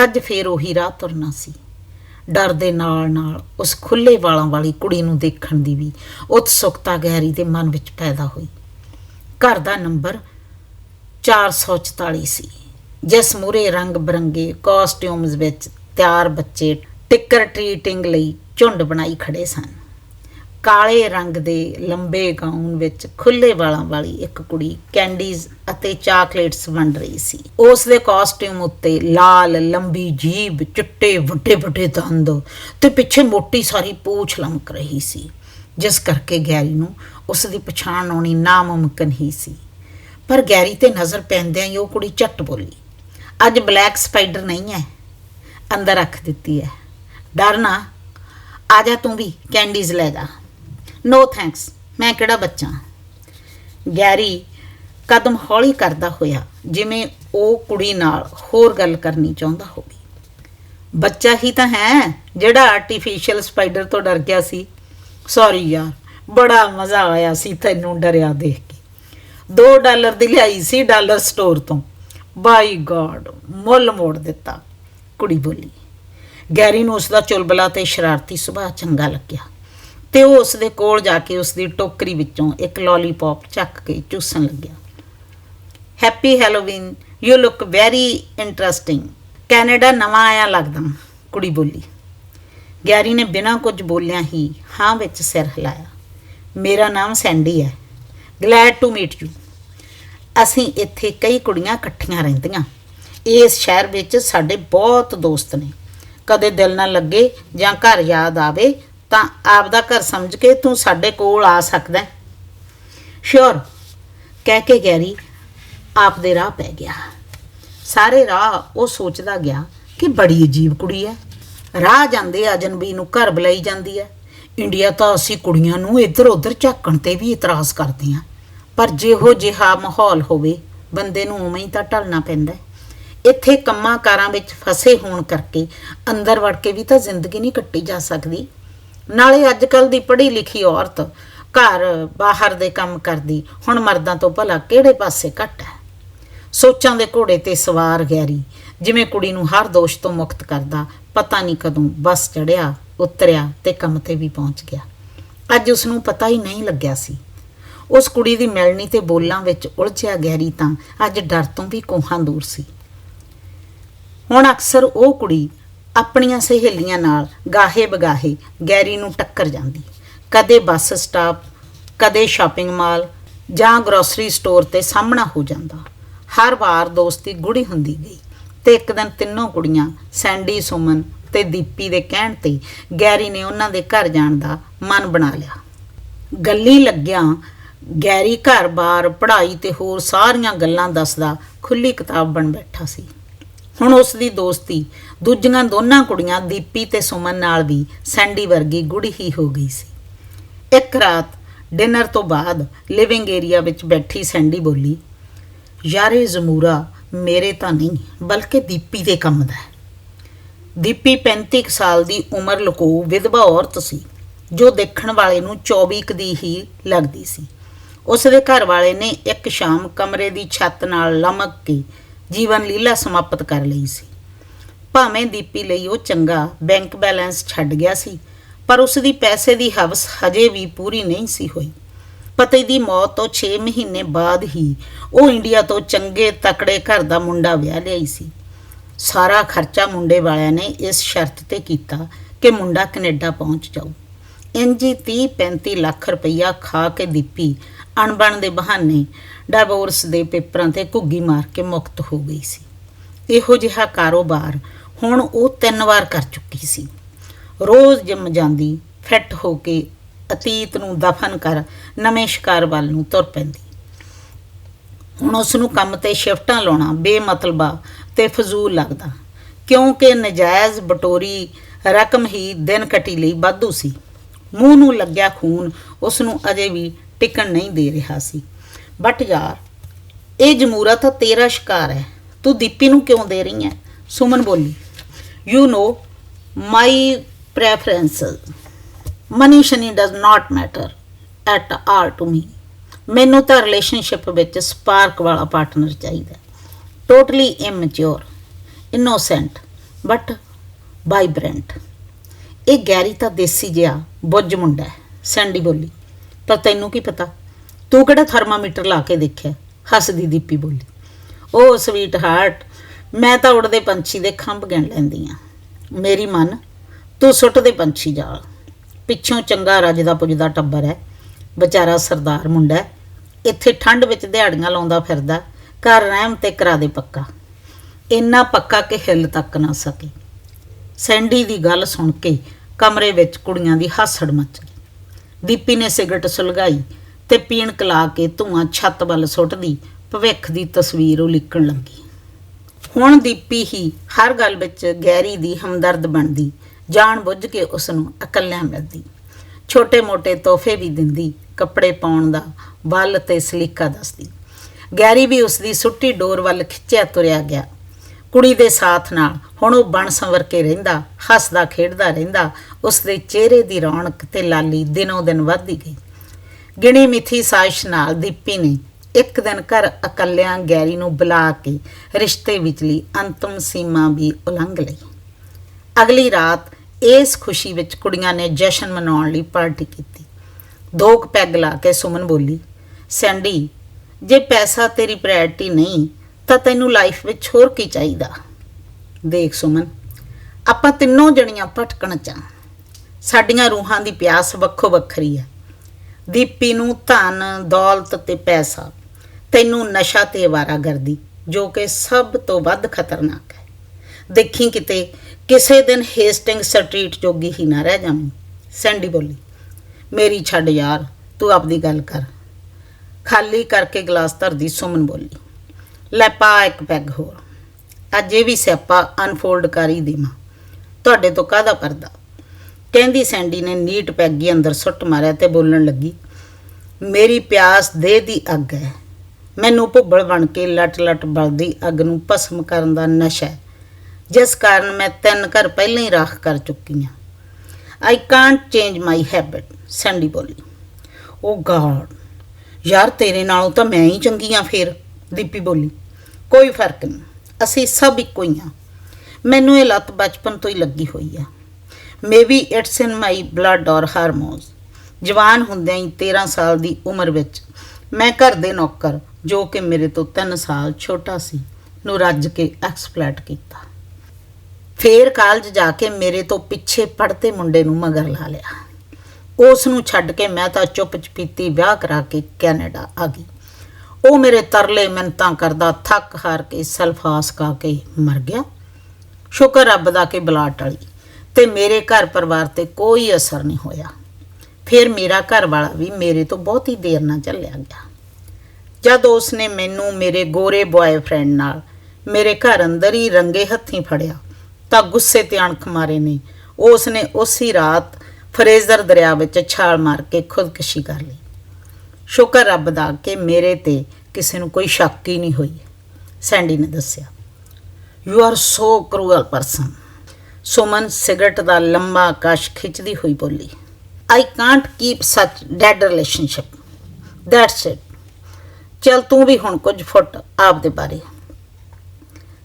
ਅੱਜ ਫੇਰ ਉਹੀ ਰਾਹ ਤੁਰਨਾ ਸੀ। ਡਰ ਦੇ ਨਾਲ ਨਾਲ ਉਸ ਖੁੱਲੇ ਵਾਲਾਂ ਵਾਲੀ ਕੁੜੀ ਨੂੰ ਦੇਖਣ ਦੀ ਵੀ ਉਤਸੁਕਤਾ ਗੈਰੀ ਦੇ ਮਨ ਵਿੱਚ ਪੈਦਾ ਹੋਈ। ਘਰ ਦਾ ਨੰਬਰ 444 ਸੀ। ਜਿਸ ਮੂਰੇ ਰੰਗ ਬਰੰਗੇ ਕਾਸਟਿਊਮਸ ਵਿੱਚ ਤਿਆਰ ਬੱਚੇ ਟਿੱਕਰ ਟ੍ਰੀਟਿੰਗ ਲਈ ਝੁੰਡ ਬਣਾਈ ਖੜੇ ਸਨ। ਕਾਲੇ ਰੰਗ ਦੇ ਲੰਬੇ ਗਾਊਨ ਵਿੱਚ ਖੁੱਲੇ ਵਾਲਾਂ ਵਾਲੀ ਇੱਕ ਕੁੜੀ ਕੈਂਡੀਜ਼ ਅਤੇ ਚਾਕਲੇਟਸ ਵੰਡ ਰਹੀ ਸੀ। ਉਸ ਦੇ ਕਾਸਟਿਊਮ ਉੱਤੇ ਲਾਲ, ਲੰਬੀ ਜੀਬ ਚਿੱਟੇ, ਵੱਡੇ ਵੱਡੇ ਦੰਦ ਤੇ ਪਿੱਛੇ ਮੋਟੀ ਸਾਰੀ ਪੂਛ ਲਮਕ ਰਹੀ ਸੀ, ਜਿਸ ਕਰਕੇ ਗੈਰੀ ਨੂੰ ਉਸ ਦੀ ਪਛਾਣ ਆਉਣੀ ਨਾਮੁਮਕਿਨ ਹੀ ਸੀ। ਪਰ ਗੈਰੀ ਤੇ ਨਜ਼ਰ ਪੈਂਦਿਆਂ ਹੀ ਉਹ ਕੁੜੀ ਝੱਟ ਬੋਲੀ ਅੱਜ ਬਲੈਕ ਸਪਾਈਡਰ ਨਹੀਂ ਹੈ। ਅੰਦਰ ਰੱਖ ਦਿੱਤੀ ਹੈ। ਡਰ ਨਾ। ਆ ਜਾ ਤੂੰ ਵੀ, ਕੈਂਡੀਜ਼ ਲੈ ਜਾ। ਨੋ ਥੈਂਕਸ ਮੈਂ ਕਿਹੜਾ ਬੱਚਾ? ਗੈਰੀ ਕਦਮ ਹੌਲੀ ਕਰਦਾ ਹੋਇਆ, ਜਿਵੇਂ ਉਹ ਕੁੜੀ ਨਾਲ ਹੋਰ ਗੱਲ ਕਰਨੀ ਚਾਹੁੰਦਾ ਹੋਵੇ। ਬੱਚਾ ਹੀ ਤਾਂ ਹੈ, ਜਿਹੜਾ ਆਰਟੀਫੀਸ਼ੀਅਲ ਸਪਾਈਡਰ ਤੋਂ ਡਰ ਗਿਆ ਸੀ। ਸੌਰੀ ਯਾਰ, ਬੜਾ ਮਜ਼ਾ ਆਇਆ ਸੀ ਤੈਨੂੰ ਡਰਿਆ ਦੇਖ ਕੇ। 2 ਡਾਲਰ ਦੀ ਲਿਆਈ ਸੀ ਡਾਲਰ ਸਟੋਰ ਤੋਂ। ਬਾਈ ਗॉड ਮੁੱਲ ਮੋੜ ਦਿੱਤਾ, ਕੁੜੀ ਬੋਲੀ। ਗੈਰੀ ਨੂੰ ਉਸ ਦਾ ਚੁਲਬਲਾ ਤੇ ਸ਼ਰਾਰਤੀ ਸੁਭਾਅ ਚੰਗਾ ਲੱਗਿਆ ਤੇ ਉਹ ਉਸ ਦੇ ਕੋਲ ਜਾ ਕੇ ਉਸ ਦੀ ਟੋਕਰੀ ਵਿੱਚੋਂ ਇੱਕ ਲੋਲੀਪੌਪ ਚੱਕ ਕੇ ਚੂਸਣ ਲੱਗਿਆ। Happy Halloween you look very interesting Canada ਨਵਾਂ ਆਇਆ ਲੱਗਦਾ, ਕੁੜੀ ਬੋਲੀ। ਗੈਰੀ ਨੇ ਬਿਨਾਂ ਕੁਝ ਬੋਲਿਆ ਹੀ ਹਾਂ ਵਿੱਚ ਸਿਰ ਹਿਲਾਇਆ। ਮੇਰਾ ਨਾਮ ਸੈਂਡੀ ਹੈ। ਗਲੈਡ ਟੂ ਮੀਟ ਯੂ ਅਸੀਂ ਇੱਥੇ ਕਈ ਕੁੜੀਆਂ ਇਕੱਠੀਆਂ ਰਹਿੰਦੀਆਂ। ਇਸ ਸ਼ਹਿਰ ਵਿੱਚ ਸਾਡੇ ਬਹੁਤ ਦੋਸਤ ਨੇ। ਕਦੇ ਦਿਲ ਨਾ ਲੱਗੇ ਜਾਂ ਘਰ ਯਾਦ ਆਵੇ, ਤਾਂ ਆਪ ਦਾ ਘਰ ਸਮਝ ਕੇ ਤੂੰ ਸਾਡੇ ਕੋਲ ਆ ਸਕਦਾ ਹੈ। ਸ਼ੋਰ ਕਹਿ ਕੇ ਗੈਰੀ ਆਪ ਦੇ ਰਾਹ ਪੈ ਗਿਆ। ਸਾਰੇ ਰਾਹ ਉਹ ਸੋਚਦਾ ਗਿਆ ਕਿ ਬੜੀ ਅਜੀਬ ਕੁੜੀ ਹੈ। ਰਾਹ ਜਾਂਦੇ ਅਜਨਬੀ ਨੂੰ ਘਰ ਬੁਲਾਈ ਜਾਂਦੀ ਹੈ। ਇੰਡੀਆ ਤਾਂ ਅਸੀਂ ਕੁੜੀਆਂ ਨੂੰ ਇੱਧਰ ਉੱਧਰ ਝਾਕਣ ਤੇ ਵੀ ਇਤਰਾਜ਼ ਕਰਦੇ ਹਾਂ ਪਰ ਜਿਹੋ ਜਿਹਾ ਮਾਹੌਲ ਹੋਵੇ, ਬੰਦੇ ਨੂੰ ਉਵੇਂ ਹੀ ਤਾਂ ਢਲਣਾ ਪੈਂਦਾ ਇੱਥੇ ਕੰਮਾਂ ਕਾਰਾਂ ਵਿੱਚ ਫਸੇ ਹੋਣ ਕਰਕੇ ਅੰਦਰ ਵੜ ਕੇ ਵੀ ਤਾਂ ਜ਼ਿੰਦਗੀ ਨਹੀਂ ਕੱਟੀ ਜਾ ਸਕਦੀ। ਨਾਲੇ ਅੱਜ ਕੱਲ ਦੀ ਪੜ੍ਹੀ ਲਿਖੀ ਔਰਤ ਘਰ ਬਾਹਰ ਦੇ ਕੰਮ ਕਰਦੀ, ਹੁਣ ਮਰਦਾਂ ਤੋਂ ਭਲਾ ਕਿਹੜੇ ਪਾਸੇ ਘੱਟ ਹੈ? ਸੋਚਾਂ ਦੇ ਘੋੜੇ ਤੇ ਸਵਾਰ ਗੈਰੀ, ਜਿਵੇਂ ਕੁੜੀ ਨੂੰ ਹਰ ਦੋਸ਼ ਤੋਂ ਮੁਕਤ ਕਰਦਾ, ਪਤਾ ਨਹੀਂ ਕਦੋਂ ਬੱਸ ਚੜਿਆ ਉਤਰਿਆ ਤੇ ਕੰਮ ਤੇ ਵੀ ਪਹੁੰਚ ਗਿਆ। ਅੱਜ ਉਸ ਨੂੰ ਪਤਾ ਹੀ ਨਹੀਂ ਲੱਗਿਆ ਸੀ। ਉਸ ਕੁੜੀ ਦੀ ਮਿਲਣੀ ਤੇ ਬੋਲਾਂ ਵਿੱਚ ਉਲਝਿਆ ਗਹਿਰੀ ਤਾਂ ਅੱਜ ਡਰ ਤੋਂ ਵੀ ਕੋਹਾਂ ਦੂਰ ਸੀ। ਹੁਣ ਅਕਸਰ ਉਹ ਕੁੜੀ ਆਪਣੀਆਂ ਸਹੇਲੀਆਂ ਨਾਲ ਗਾਹੇ ਬਗਾਹੇ ਗੈਰੀ ਨੂੰ ਟੱਕਰ ਜਾਂਦੀ। ਕਦੇ ਬੱਸ ਸਟਾਪ, ਕਦੇ ਸ਼ਾਪਿੰਗ ਮਾਲ ਜਾਂ ਗਰੋਸਰੀ ਸਟੋਰ ਤੇ ਸਾਹਮਣਾ ਹੋ ਜਾਂਦਾ। ਹਰ ਵਾਰ ਦੋਸਤੀ ਗੁੜੀ ਹੁੰਦੀ ਗਈ ਤੇ ਇੱਕ ਦਿਨ ਤਿੰਨੋਂ ਕੁੜੀਆਂ ਸੈਂਡੀ, ਸੁਮਨ ਤੇ ਦੀਪੀ ਦੇ ਕਹਿਣ ਤੇ ਗੈਰੀ ਨੇ ਉਹਨਾਂ ਦੇ ਘਰ ਜਾਣ ਦਾ ਮਨ ਬਣਾ ਲਿਆ। ਗੱਲੀ ਲੱਗਿਆ ਗੈਰੀ ਘਰ-ਬਾਰ ਪੜ੍ਹਾਈ ਤੇ ਹੋਰ ਸਾਰੀਆਂ ਗੱਲਾਂ ਦੱਸਦਾ ਖੁੱਲੀ ਕਿਤਾਬ ਬਣ ਬੈਠਾ ਸੀ। ਹੁਣ ਉਸ ਦੀ ਦੋਸਤੀ, ਦੂਜੀਆਂ ਦੋਨਾਂ ਕੁੜੀਆਂ ਦੀਪੀ ਤੇ ਸੁਮਨ ਨਾਲ ਵੀ ਸੈਂਡੀ ਵਰਗੀ ਗੁੜੀ ਹੀ ਹੋ ਗਈ ਸੀ। ਇੱਕ ਰਾਤ ਡਿਨਰ ਤੋਂ ਬਾਅਦ ਲਿਵਿੰਗ ਏਰੀਆ ਵਿੱਚ ਬੈਠੀ ਸੈਂਡੀ ਬੋਲੀ, ਯਾਰ ਇਹ ਜ਼ਮੂਰਾ, ਮੇਰੇ ਤਾਂ ਨਹੀਂ, ਬਲਕਿ ਦੀਪੀ ਦੇ ਕੰਮ ਦਾ ਦੀਪੀ 35 ਕੁ ਸਾਲ ਦੀ ਉਮਰ ਲਕੋ ਵਿਧਵਾ ਔਰਤ ਸੀ, ਜੋ ਦੇਖਣ ਵਾਲੇ ਨੂੰ 24 ਕੁ ਦੀ ਹੀ ਲੱਗਦੀ ਸੀ। ਉਸ ਦੇ ਘਰ ਵਾਲੇ ਨੇ ਇੱਕ ਸ਼ਾਮ ਕਮਰੇ ਦੀ ਛੱਤ ਨਾਲ ਲਮਕ ਕੇ ਜੀਵਨ ਲੀਲਾ ਸਮਾਪਤ ਕਰ ਲਈ ਸੀ। ਭਾਵੇਂ ਦੀਪੀ ਲਈ ਉਹ ਚੰਗਾ ਬੈਂਕ ਬੈਲੈਂਸ ਛੱਡ ਗਿਆ ਸੀ, ਪਰ ਉਸ ਦੀ ਪੈਸੇ ਦੀ ਹਵਸ ਹਜੇ ਵੀ ਪੂਰੀ ਨਹੀਂ ਸੀ ਹੋਈ। ਪਤੀ ਦੀ ਮੌਤ ਤੋਂ 6 ਮਹੀਨੇ ਬਾਅਦ ਹੀ ਉਹ ਇੰਡੀਆ ਤੋਂ ਚੰਗੇ ਤਕੜੇ ਘਰ ਦਾ ਮੁੰਡਾ ਵਿਆਹ ਲਿਆਈ ਸੀ। ਸਾਰਾ ਖਰਚਾ ਮੁੰਡੇ ਵਾਲਿਆਂ ਨੇ ਇਸ ਸ਼ਰਤ ਤੇ ਕੀਤਾ ਕਿ ਮੁੰਡਾ ਕੈਨੇਡਾ ਪਹੁੰਚ ਜਾਊ। ਇੰਜੀ 30 35 ਲੱਖ ਰੁਪਈਆ ਖਾ ਕੇ ਦੀਪੀ ਅਣਬਣ ਦੇ ਬਹਾਨੇ ਡਿਵੋਰਸ ਦੇ ਪੇਪਰਾਂ ਤੇ ਘੁੱਗੀ ਮਾਰ ਕੇ ਮੁਕਤ ਹੋ ਗਈ ਸੀ। ਇਹੋ ਜਿਹਾ ਕਾਰੋਬਾਰ ਹੁਣ ਉਹ ਤਿੰਨ ਵਾਰ ਕਰ ਚੁੱਕੀ ਸੀ। ਰੋਜ਼ ਜਿਮ ਜਾਂਦੀ, ਫਿੱਟ ਹੋ ਕੇ ਅਤੀਤ ਨੂੰ ਦਫਨ ਕਰ ਨਵੇਂ ਸ਼ਿਕਾਰ ਵੱਲ ਨੂੰ ਤੁਰ ਪੈਂਦੀ। ਹੁਣ ਉਸ ਨੂੰ ਕੰਮ ਤੇ ਸ਼ਿਫਟਾਂ ਲਾਉਣਾ ਬੇਮਤਲਬਾ ਤੇ ਫਜ਼ੂਲ ਲੱਗਦਾ, ਕਿਉਂਕਿ ਨਜਾਇਜ਼ ਬਟੋਰੀ ਰਕਮ ਹੀ ਦਿਨ ਕਟੀ ਲਈ ਵਾਧੂ ਸੀ। ਮੂੰਹ ਨੂੰ ਲੱਗਿਆ ਖੂਨ, ਉਸ ਨੂੰ ਅਜੇ ਵੀ ਟਿਕਣ ਨਹੀਂ ਦੇ ਰਿਹਾ ਸੀ। ਬਟ ਯਾਰ, ਇਹ ਜਮੂਰਾ ਤਾਂ ਤੇਰਾ ਸ਼ਿਕਾਰ ਹੈ। ਤੂੰ ਦੀਪੀ ਨੂੰ ਕਿਉਂ ਦੇ ਰਹੀ ਹੈ? ਸੁਮਨ ਬੋਲੀ you know my preferences money Shani does not matter at all to me ਮੈਨੂੰ ਤਾਂ ਰਿਲੇਸ਼ਨਸ਼ਿਪ ਵਿੱਚ ਸਪਾਰਕ ਵਾਲਾ ਪਾਰਟਨਰ ਚਾਹੀਦਾ totally immature innocent but vibrant ਇਹ ਗੈਰੀ ਤਾਂ ਦੇਸੀ ਜਿਹਾ ਬੁੱਝ ਮੁੰਡਾ ਹੈ, ਸੈਂਡੀ ਬੋਲੀ। ਪਰ ਤੈਨੂੰ ਕੀ ਪਤਾ? ਤੂੰ ਕਿਹੜਾ ਥਰਮਾਮੀਟਰ ਲਾ ਕੇ ਦੇਖਿਆ? ਹੱਸਦੀ ਦੀਪੀ ਬੋਲੀ। ਓ ਸਵੀਟ ਹਾਰਟ ਮੈਂ ਤਾਂ ਉੜਦੇ ਪੰਛੀ ਦੇ ਖੰਭ ਗਿਣ ਲੈਂਦੀ ਆ ਮੇਰੀ ਮਨ, ਤੂੰ ਸੁੱਟਦੇ ਪੰਛੀ ਜਾਲ। ਪਿੱਛੋਂ ਚੰਗਾ ਰੱਜਦਾ ਪੁੱਜਦਾ ਟੱਬਰ ਹੈ। ਵਿਚਾਰਾ ਸਰਦਾਰ ਮੁੰਡਾ ਹੈ। ਇੱਥੇ ਠੰਡ ਵਿੱਚ ਦਿਹਾੜੀਆਂ ਲਾਉਂਦਾ ਫਿਰਦਾ ਘਰ ਰਹਿਮ ਤੇ ਕਰਾ ਦੇ ਪੱਕਾ। ਇੰਨਾ ਪੱਕਾ ਕਿ ਹਿੱਲ ਤੱਕ ਨਾ ਸਕੇ। ਸੈਂਡੀ ਦੀ ਗੱਲ ਸੁਣ ਕੇ ਕਮਰੇ ਵਿੱਚ ਕੁੜੀਆਂ ਦੀ ਹਾਸੜ ਮਚ ਗਈ। ਦੀਪੀ ਨੇ ਸਿਗਰਟ ਸੁਲਗਾਈ ਤੇ ਪੀਣ ਕਲਾ ਕੇ ਧੂਆਂ ਛੱਤ ਵੱਲ ਸੁੱਟਦੀ, ਭਵਿੱਖ ਦੀ ਤਸਵੀਰ ਉਲੀਕਣ ਲੱਗੀ। ਹੁਣ ਦੀਪੀ ਹੀ ਹਰ ਗੱਲ ਵਿੱਚ ਗੈਰੀ ਦੀ ਹਮਦਰਦ ਬਣਦੀ, ਜਾਣ ਬੁੱਝ ਕੇ ਉਸ ਨੂੰ ਇਕੱਲਿਆਂ ਮਿਲਦੀ। ਛੋਟੇ-ਮੋਟੇ ਤੋਹਫੇ ਵੀ ਦਿੰਦੀ, ਕੱਪੜੇ ਪਾਉਣ ਦਾ, ਵੱਲ ਤੇ ਸਲੀਕਾ ਦੱਸਦੀ। ਗੈਰੀ ਵੀ ਉਸ ਦੀ ਸੁੱਟੀ ਡੋਰ ਵੱਲ ਖਿੱਚਿਆ ਤੁਰਿਆ ਗਿਆ। ਕੁੜੀ ਦੇ ਸਾਥ ਨਾਲ। ਹੁਣ ਉਹ ਬਣ ਸੰਵਰ ਕੇ ਰਹਿੰਦਾ, ਹੱਸਦਾ, ਖੇਡਦਾ ਰਹਿੰਦਾ। ਉਸ ਦੇ ਚਿਹਰੇ ਦੀ ਰੌਣਕ ਤੇ ਲਾਲੀ ਦਿਨੋਂ ਦਿਨ ਵੱਧਦੀ ਗਈ। ਗਿਣੀ ਮਿਥੀ ਸਾਜ਼ਿਸ਼ ਨਾਲ ਦੀਪੀ ਨੇ ਇੱਕ ਦਿਨ ਘਰ ਇਕੱਲਿਆਂ ਗੈਰੀ ਨੂੰ ਬੁਲਾ ਕੇ ਰਿਸ਼ਤੇ ਵਿਚਲੀ ਅੰਤਮ ਸੀਮਾ ਵੀ ਉਲੰਘ ਲਈ। ਅਗਲੀ ਰਾਤ ਇਸ ਖੁਸ਼ੀ ਵਿੱਚ ਕੁੜੀਆਂ ਨੇ ਜਸ਼ਨ ਮਨਾਉਣ ਲਈ ਪਾਰਟੀ ਕੀਤੀ। ਦੋ ਕੁ ਪੈਗ ਲਾ ਕੇ ਸੁਮਨ ਬੋਲੀ, ਸੈਂਡੀ, ਜੇ ਪੈਸਾ ਤੇਰੀ ਪ੍ਰਾਇੋਰਟੀ ਨਹੀਂ ਤਾਂ ਤੈਨੂੰ ਲਾਈਫ ਵਿੱਚ ਹੋਰ ਕੀ ਚਾਹੀਦਾ? ਦੇਖ ਸੁਮਨ, ਆਪਾਂ ਤਿੰਨੋਂ ਜਣੀਆਂ ਭਟਕਣ ਚਾਂ। ਸਾਡੀਆਂ ਰੂਹਾਂ ਦੀ ਪਿਆਸ ਵੱਖੋ ਵੱਖਰੀ ਹੈ ਦੀਪੀ ਨੂੰ ਧਨ, ਦੌਲਤ ਤੇ ਪੈਸਾ, ਤੈਨੂੰ ਨਸ਼ਾ ਤੇ ਵਾਰਾਗਰਦੀ ਜੋ ਕਿ ਸਭ ਤੋਂ ਵੱਧ ਖਤਰਨਾਕ ਹੈ। ਦੇਖੀ ਕਿਤੇ ਕਿਸੇ ਦਿਨ ਹੇਸਟਿੰਗ ਸਟਰੀਟ ਜੋਗੀ ਹੀ ਨਾ ਰਹਿ ਜਾਵੇਂ। ਸੈਂਡੀ ਬੋਲੀ, ਮੇਰੀ ਛੱਡ ਯਾਰ, ਤੂੰ ਆਪਦੀ ਗੱਲ ਕਰ। ਖਾਲੀ ਕਰਕੇ ਗਲਾਸ ਧਰਦੀ ਸੁਮਨ ਬੋਲੀ ਲੈ ਪਾ ਇੱਕ ਪੈਗ ਹੋਰ। ਅੱਜ ਇਹ ਵੀ ਸਿਆਪਾ ਅਨਫੋਲਡ ਕਰ ਹੀ ਦੇਵਾਂ। ਤੁਹਾਡੇ ਤੋਂ ਕਾਹਦਾ ਪਰਦਾ? ਕਹਿੰਦੀ ਸੈਂਡੀ ਨੇ ਨੀਟ ਪੈਗੀ ਅੰਦਰ ਸੁੱਟ ਮਾਰਿਆ ਤੇ ਬੋਲਣ ਲੱਗੀ, ਮੇਰੀ ਪਿਆਸ ਦੇਹ ਦੀ ਅੱਗ ਹੈ। ਮੈਨੂੰ ਭੁੱਬਲ ਬਣ ਕੇ ਲਟ ਲਟ ਬਲਦੀ ਅੱਗ ਨੂੰ ਭਸਮ ਕਰਨ ਦਾ ਨਸ਼ਾ ਹੈ। ਜਿਸ ਕਾਰਨ ਮੈਂ ਤਿੰਨ ਘਰ ਪਹਿਲਾਂ ਹੀ ਰਾਖ ਕਰ ਚੁੱਕੀ ਹਾਂ। I can't change my habit Sandy ਬੋਲੀ। oh ਉਹ ਗਾਡ ਯਾਰ ਤੇਰੇ ਨਾਲੋਂ ਤਾਂ ਮੈਂ ਹੀ ਚੰਗੀ ਆ ਫੇਰ, ਦੀਪੀ ਬੋਲੀ। ਕੋਈ ਫ਼ਰਕ ਨਹੀਂ। ਅਸੀਂ ਸਭ ਇੱਕੋ ਹੀ ਆ ਮੈਨੂੰ ਇਹ ਲੱਤ ਬਚਪਨ ਤੋਂ ਹੀ ਲੱਗੀ ਹੋਈ ਆ। Maybe it's in my blood or hormones. ਜਵਾਨ ਹੁੰਦਿਆਂ ਹੀ 13 ਸਾਲ ਦੀ ਉਮਰ ਵਿੱਚ ਮੈਂ ਘਰ ਦੇ ਨੌਕਰ, ਜੋ ਕਿ ਮੇਰੇ ਤੋਂ 3 ਸਾਲ ਛੋਟਾ ਸੀ, ਨੂੰ ਰੱਜ ਕੇ ਐਕਸਪਲੈਟ ਕੀਤਾ। ਫੇਰ ਕਾਲਜ ਜਾ ਕੇ ਮੇਰੇ ਤੋਂ ਪਿੱਛੇ ਪੜਤੇ ਮੁੰਡੇ ਨੂੰ ਮਗਰ ਲਾ ਲਿਆ। ਉਸ ਨੂੰ ਛੱਡ ਕੇ ਮੈਂ ਤਾਂ ਚੁੱਪ ਚਪੀਤੀ ਵਿਆਹ ਕਰਾ ਕੇ ਕੈਨੇਡਾ ਆ ਗਈ। ਉਹ ਮੇਰੇ ਤਰਲੇ ਮਿੰਤਾਂ ਕਰਦਾ, ਥੱਕ ਹਾਰ ਕੇ ਸਲਫਾਸ ਕਾ ਕੇ ਮਰ ਗਿਆ। ਸ਼ੁਕਰ ਰੱਬ ਦਾ ਕਿ ਬਲਾ ਟਲੀ ਤੇ ਮੇਰੇ ਘਰ ਪਰਿਵਾਰ ਤੇ ਕੋਈ ਅਸਰ ਨਹੀਂ ਹੋਇਆ। ਫਿਰ ਮੇਰਾ ਘਰ ਵਾਲਾ ਵੀ ਮੇਰੇ ਤੋਂ ਬਹੁਤ ਹੀ ਦੇਰ ਨਾਲ ਚੱਲਿਆ ਗਿਆ। ਜਦ ਉਸਨੇ ਮੈਨੂੰ ਮੇਰੇ ਗੋਰੇ ਬॉयਫ੍ਰੈਂਡ ਨਾਲ ਮੇਰੇ ਘਰ ਅੰਦਰ ਹੀ ਰੰਗੇ ਹੱਥੀਂ ਫੜਿਆ, ਤਾਂ ਗੁੱਸੇ ਤੇ ਅਣਖ ਮਾਰੇ ਨੇ। ਉਸਨੇ ਉਸੇ ਰਾਤ ਫਰੇਜ਼ਰ ਦਰਿਆ ਵਿੱਚ ਛਾਲ ਮਾਰ ਕੇ ਖੁਦਕੁਸ਼ੀ ਕਰ ਲਈ। ਸ਼ੁਕਰ ਰੱਬ ਦਾ ਕਿ ਮੇਰੇ ਤੇ ਕਿਸੇ ਨੂੰ ਕੋਈ ਸ਼ੱਕ ਹੀ ਨਹੀਂ ਹੋਈ ਸੈਂਡੀ ਨੇ ਦੱਸਿਆ you are so cruel person Suman cigarette ਦਾ ਲੰਮਾ ਕਸ਼ ਖਿੱਚਦੀ ਹੋਈ ਬੋਲੀ I can't keep such dead relationship that's it ਚਲ ਤੂੰ ਵੀ ਹੁਣ ਕੁਝ ਫੁੱਟ ਆਪ ਦੇ ਬਾਰੇ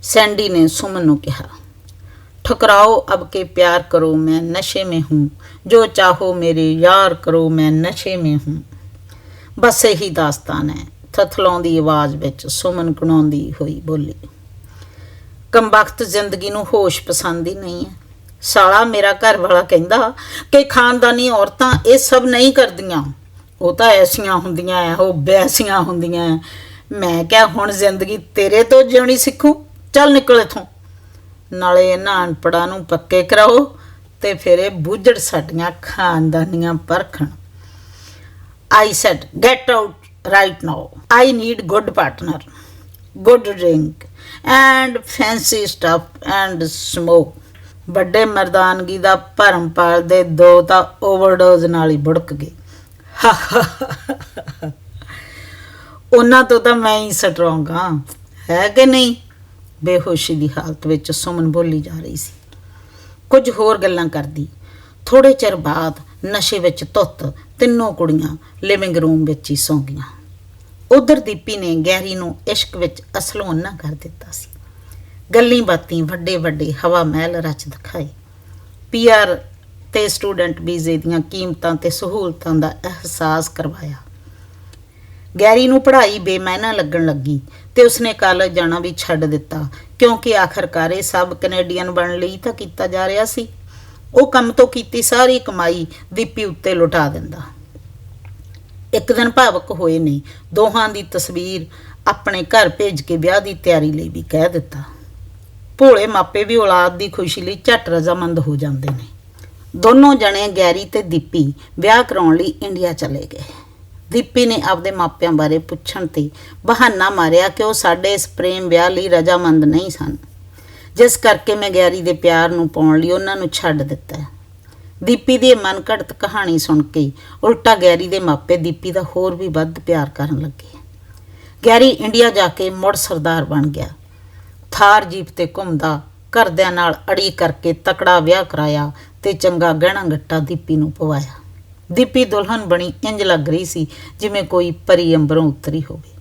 सैंडी ने सुमन ਨੂੰ ਕਿਹਾ ठुकराओ अब के प्यार करो मैं नशे में हूँ जो चाहो मेरे यार करो मैं नशे में हूँ ਬਸ ਇਹੀ ਦਾਸਤਾਨ ਹੈ। ਥਥਲਾਉਂਦੀ ਆਵਾਜ਼ ਵਿੱਚ ਸੁਮਨ ਗੁਣਾਉਂਦੀ ਹੋਈ ਬੋਲੀ, ਕੰਬਖਤ ਜ਼ਿੰਦਗੀ ਨੂੰ ਹੋਸ਼ ਪਸੰਦ ਹੀ ਨਹੀਂ ਹੈ। ਸਾਲਾ ਮੇਰਾ ਘਰ ਵਾਲਾ ਕਹਿੰਦਾ ਕਿ ਖਾਨਦਾਨੀ ਔਰਤਾਂ ਇਹ ਸਭ ਨਹੀਂ ਕਰਦੀਆਂ। ਉਹ ਤਾਂ ਐਸੀਆਂ ਹੁੰਦੀਆਂ ਐ, ਉਹ ਬੈਸੀਆਂ ਹੁੰਦੀਆਂ ਐ। ਮੈਂ ਕਿਹਾ, ਹੁਣ ਜ਼ਿੰਦਗੀ ਤੇਰੇ ਤੋਂ ਜਿਉਣੀ ਸਿੱਖੂ, ਚੱਲ ਨਿਕਲ ਇਥੋਂ। ਨਾਲੇ ਇਹਨਾਂ ਅਨਪੜਾਂ ਨੂੰ ਪੱਕੇ ਕਰਾਓ ਤੇ ਫਿਰ ਇਹ ਬੁੱਝੜ ਸਾਡੀਆਂ ਖਾਨਦਾਨੀਆਂ ਪਰਖਣ। I said, get out right now. I need good partner, good drink, and fancy stuff and smoke. ਵੱਡੇ ਮਰਦਾਨਗੀ ਦਾ ਭਰਮ ਪਾਲਦੇ ਦੋ ਤਾਂ ਓਵਰਡੋਜ਼ ਨਾਲ ਹੀ ਬੁੜਕ ਗਏ। ਉਹਨਾਂ ਤੋਂ ਤਾਂ ਮੈਂ ਹੀ ਸਟਰੋਂਗ ਹਾਂ। ਹੈ ਕਿ ਨਹੀਂ? ਬੇਹੋਸ਼ੀ ਦੀ ਹਾਲਤ ਵਿੱਚ ਸੁਮਨ ਬੋਲੀ ਜਾ ਰਹੀ ਸੀ। ਕੁਝ ਹੋਰ ਗੱਲਾਂ ਕਰਦੀ। ਥੋੜੇ ਚਿਰ ਬਾਅਦ ਨਸ਼ੇ ਵਿੱਚ ਧੁੱਤ ਤਿੰਨੋਂ ਕੁੜੀਆਂ ਲਿਵਿੰਗ ਰੂਮ ਵਿੱਚ ਹੀ ਸੌਂ ਗਈਆਂ। ਉਧਰ ਦੀਪੀ ਨੇ ਗਹਿਰੀ ਨੂੰ ਇਸ਼ਕ ਵਿੱਚ ਅਸਲੋਂ ਅਸਲੋਨਾ ਕਰ ਦਿੱਤਾ ਸੀ। ਗੱਲੀ ਬਾਤੀ ਵੱਡੇ ਵੱਡੇ ਹਵਾ ਮਹਿਲ ਰਚ ਦਿਖਾਏ ਪੀਆਰ ਤੇ ਸਟੂਡੈਂਟ ਵੀਜ਼ੇ ਦੀਆਂ ਕੀਮਤਾਂ ਤੇ ਸਹੂਲਤਾਂ ਦਾ ਅਹਿਸਾਸ ਕਰਵਾਇਆ। ਗੈਰੀ ਨੂੰ ਪੜ੍ਹਾਈ ਬੇਮੈਨਾ ਲੱਗਣ ਲੱਗੀ ਤੇ ਉਸਨੇ ਕਾਲਜ ਜਾਣਾ ਵੀ ਛੱਡ ਦਿੱਤਾ, ਕਿਉਂਕਿ ਆਖਰਕਾਰ ਇਹ ਸਭ ਕੈਨੇਡੀਅਨ ਬਣਨ ਲਈ ਤਾਂ ਕੀਤਾ ਜਾ ਰਿਹਾ ਸੀ। ਉਹ ਕੰਮ ਤੋਂ ਕੀਤੀ ਸਾਰੀ ਕਮਾਈ ਦੀਪੀ ਉੱਤੇ ਲੁਟਾ ਦਿੰਦਾ। ਇੱਕ ਦਿਨ ਭਾਵਕ ਹੋਏ ਨੇ, ਦੋਹਾਂ ਦੀ ਤਸਵੀਰ ਆਪਣੇ ਘਰ ਭੇਜ ਕੇ ਵਿਆਹ ਦੀ ਤਿਆਰੀ ਲਈ ਵੀ ਕਹਿ ਦਿੱਤਾ। ਭੋਲੇ ਮਾਪੇ ਵੀ ਔਲਾਦ ਦੀ ਖੁਸ਼ੀ ਲਈ ਝੱਟ ਰਜ਼ਾਮੰਦ ਹੋ ਜਾਂਦੇ ਨੇ। ਦੋਨੋਂ ਜਣੇ ਗੈਰੀ ਤੇ ਦੀਪੀ ਵਿਆਹ ਕਰਾਉਣ ਲਈ ਇੰਡੀਆ ਚਲੇ ਗਏ। ਦੀਪੀ ਨੇ ਆਪਦੇ ਮਾਪਿਆਂ ਬਾਰੇ ਪੁੱਛਣ ਤੇ ਬਹਾਨਾ ਮਾਰਿਆ ਕਿ ਉਹ ਸਾਡੇ ਇਸ ਪ੍ਰੇਮ ਵਿਆਹ ਲਈ ਰਜ਼ਾਮੰਦ ਨਹੀਂ ਸਨ। ਜਿਸ ਕਰਕੇ ਮੈਂ ਗੈਰੀ ਦੇ ਪਿਆਰ ਨੂੰ ਪਾਉਣ ਲਈ ਉਹਨਾਂ ਨੂੰ ਛੱਡ ਦਿੱਤਾ ਦੀਪੀ ਦੀ ਇਹ ਮਨਘੜਤ ਕਹਾਣੀ ਸੁਣ ਕੇ ਉਲਟਾ ਗੈਰੀ ਦੇ ਮਾਪੇ ਦੀਪੀ ਦਾ ਹੋਰ ਵੀ ਵੱਧ ਪਿਆਰ ਕਰਨ ਲੱਗੇ ਗੈਰੀ ਇੰਡੀਆ ਜਾ ਕੇ ਮੁੜ ਸਰਦਾਰ ਬਣ ਗਿਆ। ਥਾਰ ਜੀਪ ਤੇ ਘੁੰਮਦਾ ਘਰਦਿਆਂ ਨਾਲ ਅੜੀ ਕਰਕੇ ਤਕੜਾ ਵਿਆਹ ਕਰਾਇਆ ਤੇ ਚੰਗਾ ਗਹਿਣਾ ਗੱਟਾ ਦੀਪੀ ਨੂੰ ਪਵਾਇਆ। ਦੀਪੀ ਦੁਲਹਨ ਬਣੀ ਇੰਜ ਲੱਗ ਰਹੀ ਸੀ ਜਿਵੇਂ ਕੋਈ ਪਰੀ ਅੰਬਰੋਂ ਉਤਰੀ ਹੋਵੇ।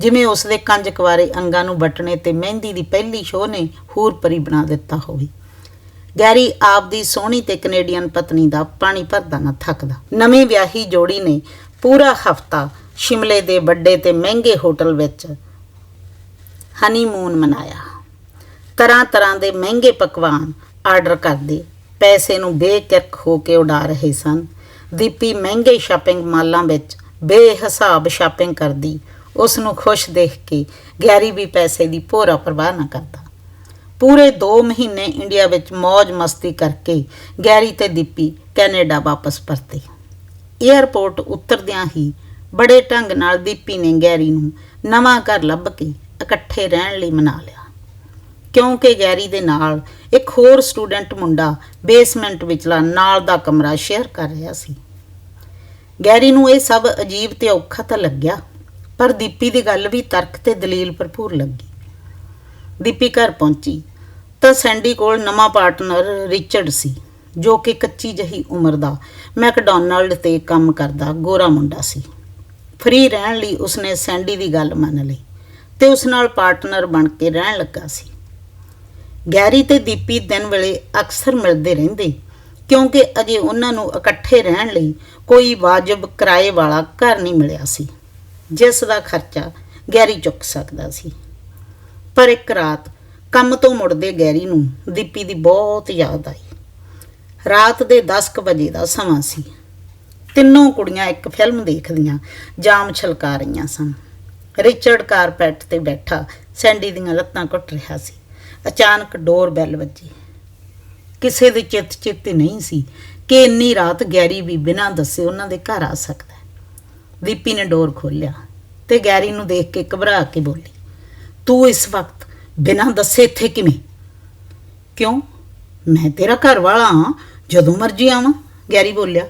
ਜਿਵੇਂ ਉਸ ਦੇ ਕੰਜ ਕੁਆਰੇ ਅੰਗਾਂ ਨੂੰ ਬਟਣੇ ਤੇ ਮਹਿੰਦੀ ਦੀ ਪਹਿਲੀ ਸ਼ੋਅ ਨੇ ਹੂਰ ਪਰੀ ਬਣਾ ਦਿੱਤਾ ਹੋਵੇ। ਗੈਰੀ ਆਪ ਦੀ ਸੋਹਣੀ ਤੇ ਕੈਨੇਡੀਅਨ ਪਤਨੀ ਦਾ ਪਾਣੀ ਭਰਦਾ ਨਾ ਥੱਕਦਾ। ਨਵੀਂ ਵਿਆਹੀ ਜੋੜੀ ਨੇ ਪੂਰਾ ਹਫਤਾ ਸ਼ਿਮਲੇ ਦੇ ਵੱਡੇ ਤੇ ਮਹਿੰਗੇ ਹੋਟਲ ਵਿੱਚ ਹਨੀਮੂਨ ਮਨਾਇਆ। ਤਰ੍ਹਾਂ ਤਰ੍ਹਾਂ ਦੇ ਮਹਿੰਗੇ ਪਕਵਾਨ ਆਰਡਰ ਕਰਦੇ ਪੈਸੇ ਨੂੰ ਬੇਕਿਰਕ ਹੋ ਕੇ ਉਡਾ ਰਹੇ ਸਨ। ਦੀਪੀ ਮਹਿੰਗੇ ਸ਼ਾਪਿੰਗ ਮਾਲਾਂ ਵਿੱਚ ਬੇਹਿਸਾਬ ਸ਼ਾਪਿੰਗ ਕਰਦੀ ਉਸ ਨੂੰ ਖੁਸ਼ ਦੇਖ ਕੇ ਗੈਰੀ ਵੀ ਪੈਸੇ ਦੀ ਭੋਰਾ ਪਰਵਾਹ ਨਾ ਕਰਦਾ। ਪੂਰੇ 2 ਮਹੀਨੇ ਇੰਡੀਆ ਵਿੱਚ ਮौज ਮਸਤੀ ਕਰਕੇ ਗੈਰੀ ਤੇ ਦੀਪੀ ਕੈਨੇਡਾ ਵਾਪਸ ਪਰਤੇ। ਏਅਰਪੋਰਟ ਉਤਰਦਿਆਂ ਹੀ ਬੜੇ ਢੰਗ ਨਾਲ ਦੀਪੀ ਨੇ ਗੈਰੀ ਨੂੰ ਨਵਾਂ ਘਰ ਲੱਭ ਕੇ ਇਕੱਠੇ ਰਹਿਣ ਲਈ ਮਨਾ ਲਿਆ। ਕਿਉਂਕਿ ਗੈਰੀ ਦੇ ਨਾਲ ਇੱਕ ਹੋਰ ਸਟੂਡੈਂਟ ਮੁੰਡਾ ਬੇਸਮੈਂਟ ਵਿਚਲਾ ਨਾਲ ਦਾ ਕਮਰਾ ਸ਼ੇਅਰ ਕਰ ਰਿਹਾ ਸੀ। ਗੈਰੀ ਨੂੰ ਇਹ ਸਭ ਅਜੀਬ ਤੇ ਔਖਾ ਤਾਂ ਲੱਗਿਆ। ਪਰ ਦੀਪੀ ਦੀ ਗੱਲ ਵੀ ਤਰਕ ਤੇ ਦਲੀਲ ਭਰਪੂਰ ਲੱਗੀ। ਦੀਪੀ ਘਰ ਪਹੁੰਚੀ ਤਾਂ ਸੈਂਡੀ ਕੋਲ ਨਵਾਂ ਪਾਰਟਨਰ ਰਿਚਰਡ ਸੀ, ਜੋ ਕਿ ਕੱਚੀ ਜਹੀ ਉਮਰ ਦਾ ਮੈਕਡੋਨਲਡ ਤੇ ਕੰਮ ਕਰਦਾ ਗੋਰਾ ਮੁੰਡਾ ਸੀ। ਫ੍ਰੀ ਰਹਿਣ ਲਈ ਉਸਨੇ ਸੈਂਡੀ ਦੀ ਗੱਲ ਮੰਨ ਲਈ ਤੇ ਉਸ ਨਾਲ ਪਾਰਟਨਰ ਬਣ ਕੇ ਰਹਿਣ ਲੱਗਾ ਸੀ। ਗੈਰੀ ਤੇ ਦੀਪੀ ਦਿਨ ਵੇਲੇ ਅਕਸਰ ਮਿਲਦੇ ਰਹਿੰਦੇ, ਕਿਉਂਕਿ ਅਜੇ ਉਹਨਾਂ ਨੂੰ ਇਕੱਠੇ ਰਹਿਣ ਲਈ ਕੋਈ ਵਾਜਬ ਕਿਰਾਏ ਵਾਲਾ ਘਰ ਨਹੀਂ ਮਿਲਿਆ ਸੀ। ਜਿਸ ਦਾ ਖਰਚਾ ਗੈਰੀ ਚੁੱਕ ਸਕਦਾ ਸੀ। ਪਰ ਇੱਕ ਰਾਤ ਕੰਮ ਤੋਂ ਮੁੜਦੇ ਗੈਰੀ ਨੂੰ ਦੀਪੀ ਦੀ ਬਹੁਤ ਯਾਦ ਆਈ। ਰਾਤ ਦੇ 10:00 ਵਜੇ ਦਾ ਸਮਾਂ ਸੀ। ਤਿੰਨੋਂ ਕੁੜੀਆਂ ਇੱਕ ਫਿਲਮ ਦੇਖਦੀਆਂ ਜਾਮ ਛਲਕਾ ਰਹੀਆਂ ਸਨ। ਰਿਚਰਡ ਕਾਰਪੈਟ ਤੇ ਬੈਠਾ ਸੈਂਡੀ ਦੀਆਂ ਲੱਤਾਂ ਘੁੱਟ ਰਿਹਾ ਸੀ। ਅਚਾਨਕ ਡੋਰ ਬੈਲ ਵੱਜੀ। ਕਿਸੇ ਦੇ ਚਿੱਤ ਚਿੱਤ ਨਹੀਂ ਸੀ ਕਿ ਇੰਨੀ ਰਾਤ ਗੈਰੀ ਵੀ ਬਿਨਾਂ ਦੱਸੇ ਉਹਨਾਂ ਦੇ ਘਰ ਆ ਸਕਦਾ। ਦੀਪੀ ਨੇ ਡੋਰ ਖੋਲ੍ਹਿਆ ਤੇ ਗੈਰੀ ਨੂੰ ਦੇਖ ਕੇ ਘਬਰਾ ਕੇ ਬੋਲੀ, ਤੂੰ ਇਸ ਵਕਤ ਬਿਨਾਂ ਦੱਸੇ ਇੱਥੇ ਕਿਵੇਂ? ਕਿਉਂ? ਮੈਂ ਤੇਰਾ ਘਰ ਵਾਲਾ ਹਾਂ, ਜਦੋਂ ਮਰਜ਼ੀ ਆਵਾਂ, ਗੈਰੀ ਬੋਲਿਆ।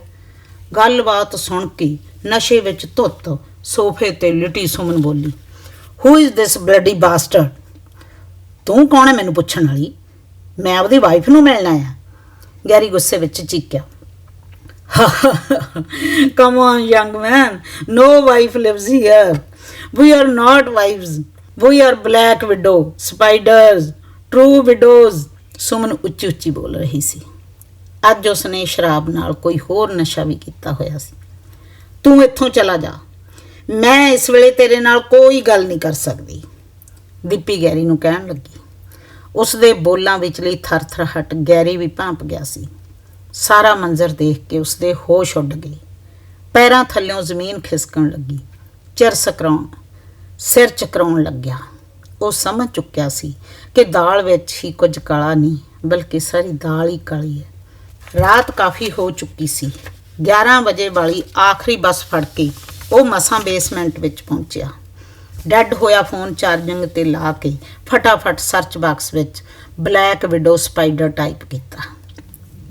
ਗੱਲਬਾਤ ਸੁਣ ਕੇ ਨਸ਼ੇ ਵਿੱਚ ਧੁੱਤ ਸੋਫੇ ਤੇ ਲਿਟੀ ਸੁਮਨ ਬੋਲੀ ਹੂ ਇਜ਼ ਦਿਸ ਬਲੱਡੀ ਬਾਸਟਰਡ ਤੂੰ ਕੌਣ ਹੈ ਮੈਨੂੰ ਪੁੱਛਣ ਵਾਲੀ? ਮੈਂ ਆਪਦੀ ਵਾਈਫ ਨੂੰ ਮਿਲਣਾ ਆ ਗੈਰੀ ਗੁੱਸੇ ਵਿੱਚ ਚੀਕਿਆ। Come on young man no wife lives here we are not wives we are black widow spiders true widows Suman ਉੱਚੀ ਉੱਚੀ ਬੋਲ ਰਹੀ ਸੀ। ਅੱਜ ਉਸਨੇ ਸ਼ਰਾਬ ਨਾਲ ਕੋਈ ਹੋਰ ਨਸ਼ਾ ਵੀ ਕੀਤਾ ਹੋਇਆ ਸੀ। ਤੂੰ ਇੱਥੋਂ ਚਲਾ ਜਾ। ਮੈਂ ਇਸ ਵੇਲੇ ਤੇਰੇ ਨਾਲ ਕੋਈ ਗੱਲ ਨਹੀਂ ਕਰ ਸਕਦੀ। ਦੀਪੀ ਗੈਰੀ ਨੂੰ ਕਹਿਣ ਲੱਗੀ। ਉਸ ਦੇ ਬੋਲਾਂ ਵਿਚਲੀ ਥਰਥਰਾਹਟ ਗੈਰੀ ਵੀ ਭਾਂਪ ਗਿਆ ਸੀ। ਸਾਰਾ ਮੰਜ਼ਰ ਦੇਖ ਕੇ ਉਸਦੇ ਹੋਸ਼ ਉੱਡ ਗਏ। ਪੈਰਾਂ ਥੱਲਿਓਂ ਜ਼ਮੀਨ ਖਿਸਕਣ ਲੱਗੀ। ਚਿਰ ਸਕਰਾਉਣ, ਸਿਰ ਚਕਰਾਉਣ ਲੱਗਿਆ। ਉਹ ਸਮਝ ਚੁੱਕਿਆ ਸੀ ਕਿ ਦਾਲ ਵਿੱਚ ਹੀ ਕੁਝ ਕਾਲਾ ਨਹੀਂ, ਬਲਕਿ ਸਾਰੀ ਦਾਲ ਹੀ ਕਾਲੀ ਹੈ। ਰਾਤ ਕਾਫੀ ਹੋ ਚੁੱਕੀ ਸੀ। 11 ਵਜੇ ਵਾਲੀ ਆਖਰੀ ਬੱਸ ਫੜ ਕੇ ਉਹ ਮਸਾਂ ਬੇਸਮੈਂਟ ਵਿੱਚ ਪਹੁੰਚਿਆ। ਡੈੱਡ ਹੋਇਆ ਫੋਨ ਚਾਰਜਿੰਗ ਤੇ ਲਾ ਕੇ ਫਟਾਫਟ ਸਰਚ ਬਾਕਸ ਵਿੱਚ ਬਲੈਕ ਵਿਡੋ ਸਪਾਈਡਰ ਟਾਈਪ ਕੀਤਾ।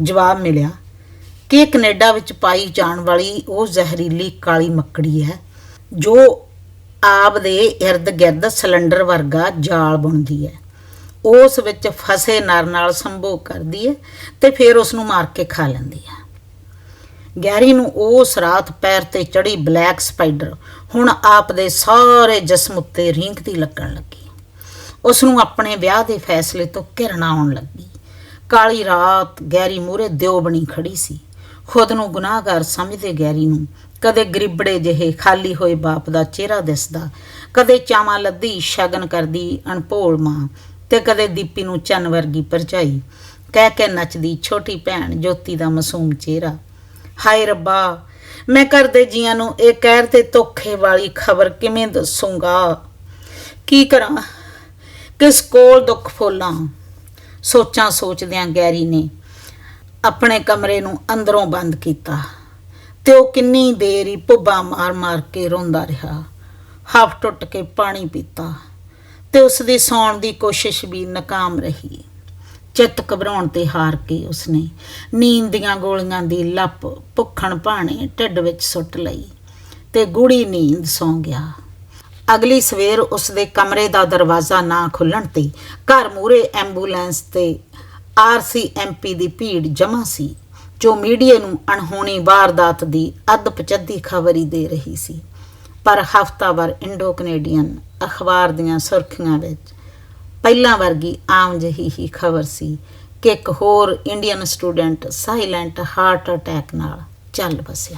ਜਵਾਬ ਮਿਲਿਆ ਕਿ ਇਹ ਕੈਨੇਡਾ ਵਿੱਚ ਪਾਈ ਜਾਣ ਵਾਲੀ ਉਹ ਜ਼ਹਿਰੀਲੀ ਕਾਲੀ ਮੱਕੜੀ ਹੈ, ਜੋ ਆਪ ਦੇ ird-ਗਿਰਦ ਸਿਲੰਡਰ ਵਰਗਾ ਜਾਲ ਬੁਣਦੀ ਹੈ। ਉਸ ਵਿੱਚ ਫਸੇ ਨਰ ਨਾਲ ਸੰਭੋਗ ਕਰਦੀ ਹੈ ਤੇ ਫਿਰ ਉਸ ਨੂੰ ਮਾਰ ਕੇ ਖਾ ਲੈਂਦੀ ਹੈ। ਗੈਰੀ ਨੂੰ ਉਸ ਰਾਤ ਪੈਰ ਤੇ ਚੜੀ ਬਲੈਕ ਸਪਾਈਡਰ ਹੁਣ ਆਪ ਦੇ ਸਾਰੇ ਜਿਸਮ ਉੱਤੇ ਰੀਂਗਦੀ ਲੱਗਣ ਲੱਗੀ। ਉਸ ਨੂੰ ਆਪਣੇ ਵਿਆਹ ਦੇ ਫੈਸਲੇ ਤੋਂ ਘਿਰਣਾ ਆਉਣ ਲੱਗੀ। ਕਾਲੀ ਰਾਤ ਗੈਰੀ ਮੂਰੇ ਦਿਓ ਬਣੀ ਖੜੀ ਸੀ। ਖੁਦ ਨੂੰ ਗੁਨਾਹਗਾਰ ਸਮਝਦੇ ਗੈਰੀ ਨੂੰ, ਕਦੇ ਗਰੀਬੜੇ ਜਿਹੇ ਖਾਲੀ ਹੋਏ ਬਾਪ ਦਾ ਚਿਹਰਾ ਦਿਸਦਾ, ਕਦੇ ਚਾਵਾਂ ਲੱਦੀ ਸ਼ਗਨ ਕਰਦੀ ਅਣਭੋਲ ਮਾਂ ਤੇ ਕਦੇ ਦੀਪੀ ਨੂੰ ਚੰਨ ਵਰਗੀ ਭਰਜਾਈ ਕਹਿ ਕੇ ਨੱਚਦੀ ਛੋਟੀ ਭੈਣ ਜੋਤੀ ਦਾ ਮਾਸੂਮ ਚਿਹਰਾ। ਹਾਏ ਰੱਬਾ, ਮੈਂ ਘਰ ਦੇ ਜੀਆਂ ਨੂੰ ਇਹ ਕਹਿਰ ਤੇ ਧੋਖੇ ਵਾਲੀ ਖਬਰ ਕਿਵੇਂ ਦੱਸੂਗਾ? ਕੀ ਕਰਾਂ? ਕਿਸ ਕੋਲ ਦੁੱਖ ਫੋਲਾਂ? ਸੋਚਾਂ ਸੋਚਦਿਆਂ ਗੈਰੀ ਨੇ ਆਪਣੇ ਕਮਰੇ ਨੂੰ ਅੰਦਰੋਂ ਬੰਦ ਕੀਤਾ ਤੇ ਉਹ ਕਿੰਨੀ ਦੇਰ ਹੀ ਭੁੱਬਾ ਮਾਰ-ਮਾਰ ਕੇ ਰੋਂਦਾ ਰਿਹਾ। ਹੱਫ ਟੁੱਟ ਕੇ ਪਾਣੀ ਪੀਤਾ ਤੇ ਉਸ ਦੀ ਸੌਣ ਦੀ ਕੋਸ਼ਿਸ਼ ਵੀ ਨਾਕਾਮ ਰਹੀ। ਚਿੱਤ ਘਬਰਾਉਣ ਤੇ ਹਾਰ ਕੇ ਉਸਨੇ ਨੀਂਦ ਦੀਆਂ ਗੋਲੀਆਂ ਦੀ ਲੱਪ ਭੁੱਖਣ ਭਾਣੇ ਢਿੱਡ ਵਿੱਚ ਸੁੱਟ ਲਈ ਤੇ ਗੂੜੀ ਨੀਂਦ ਸੌਂ ਗਿਆ। ਅਗਲੀ ਸਵੇਰ ਉਸ ਦੇ ਕਮਰੇ ਦਾ ਦਰਵਾਜ਼ਾ ਨਾ ਖੁੱਲਣ ਤੇ ਘਰ ਮੂਰੇ ਐਂਬੂਲੈਂਸ ਤੇ ਆਰਸੀਐਮਪੀ ਦੀ ਭੀੜ ਜਮ੍ਹਾਂ ਸੀ, ਜੋ ਮੀਡੀਆ ਨੂੰ ਅਣਹੋਣੀ ਵਾਰਦਾਤ ਦੀ ਅੱਧ ਪਚੱਦੀ ਖਬਰ ਦੇ ਰਹੀ ਸੀ। ਪਰ ਹਫਤਾਵਾਰ ਇੰਡੋ ਕੈਨੇਡੀਅਨ ਅਖਬਾਰ ਦੀਆਂ ਸੁਰਖੀਆਂ ਵਿੱਚ ਪਹਿਲਾਂ ਵਰਗੀ ਆਮ ਜਿਹੀ ਹੀ ਖਬਰ ਸੀ ਕਿ ਇੱਕ ਹੋਰ Indian student silent heart attack ਨਾਲ ਚੱਲ ਬਸਿਆ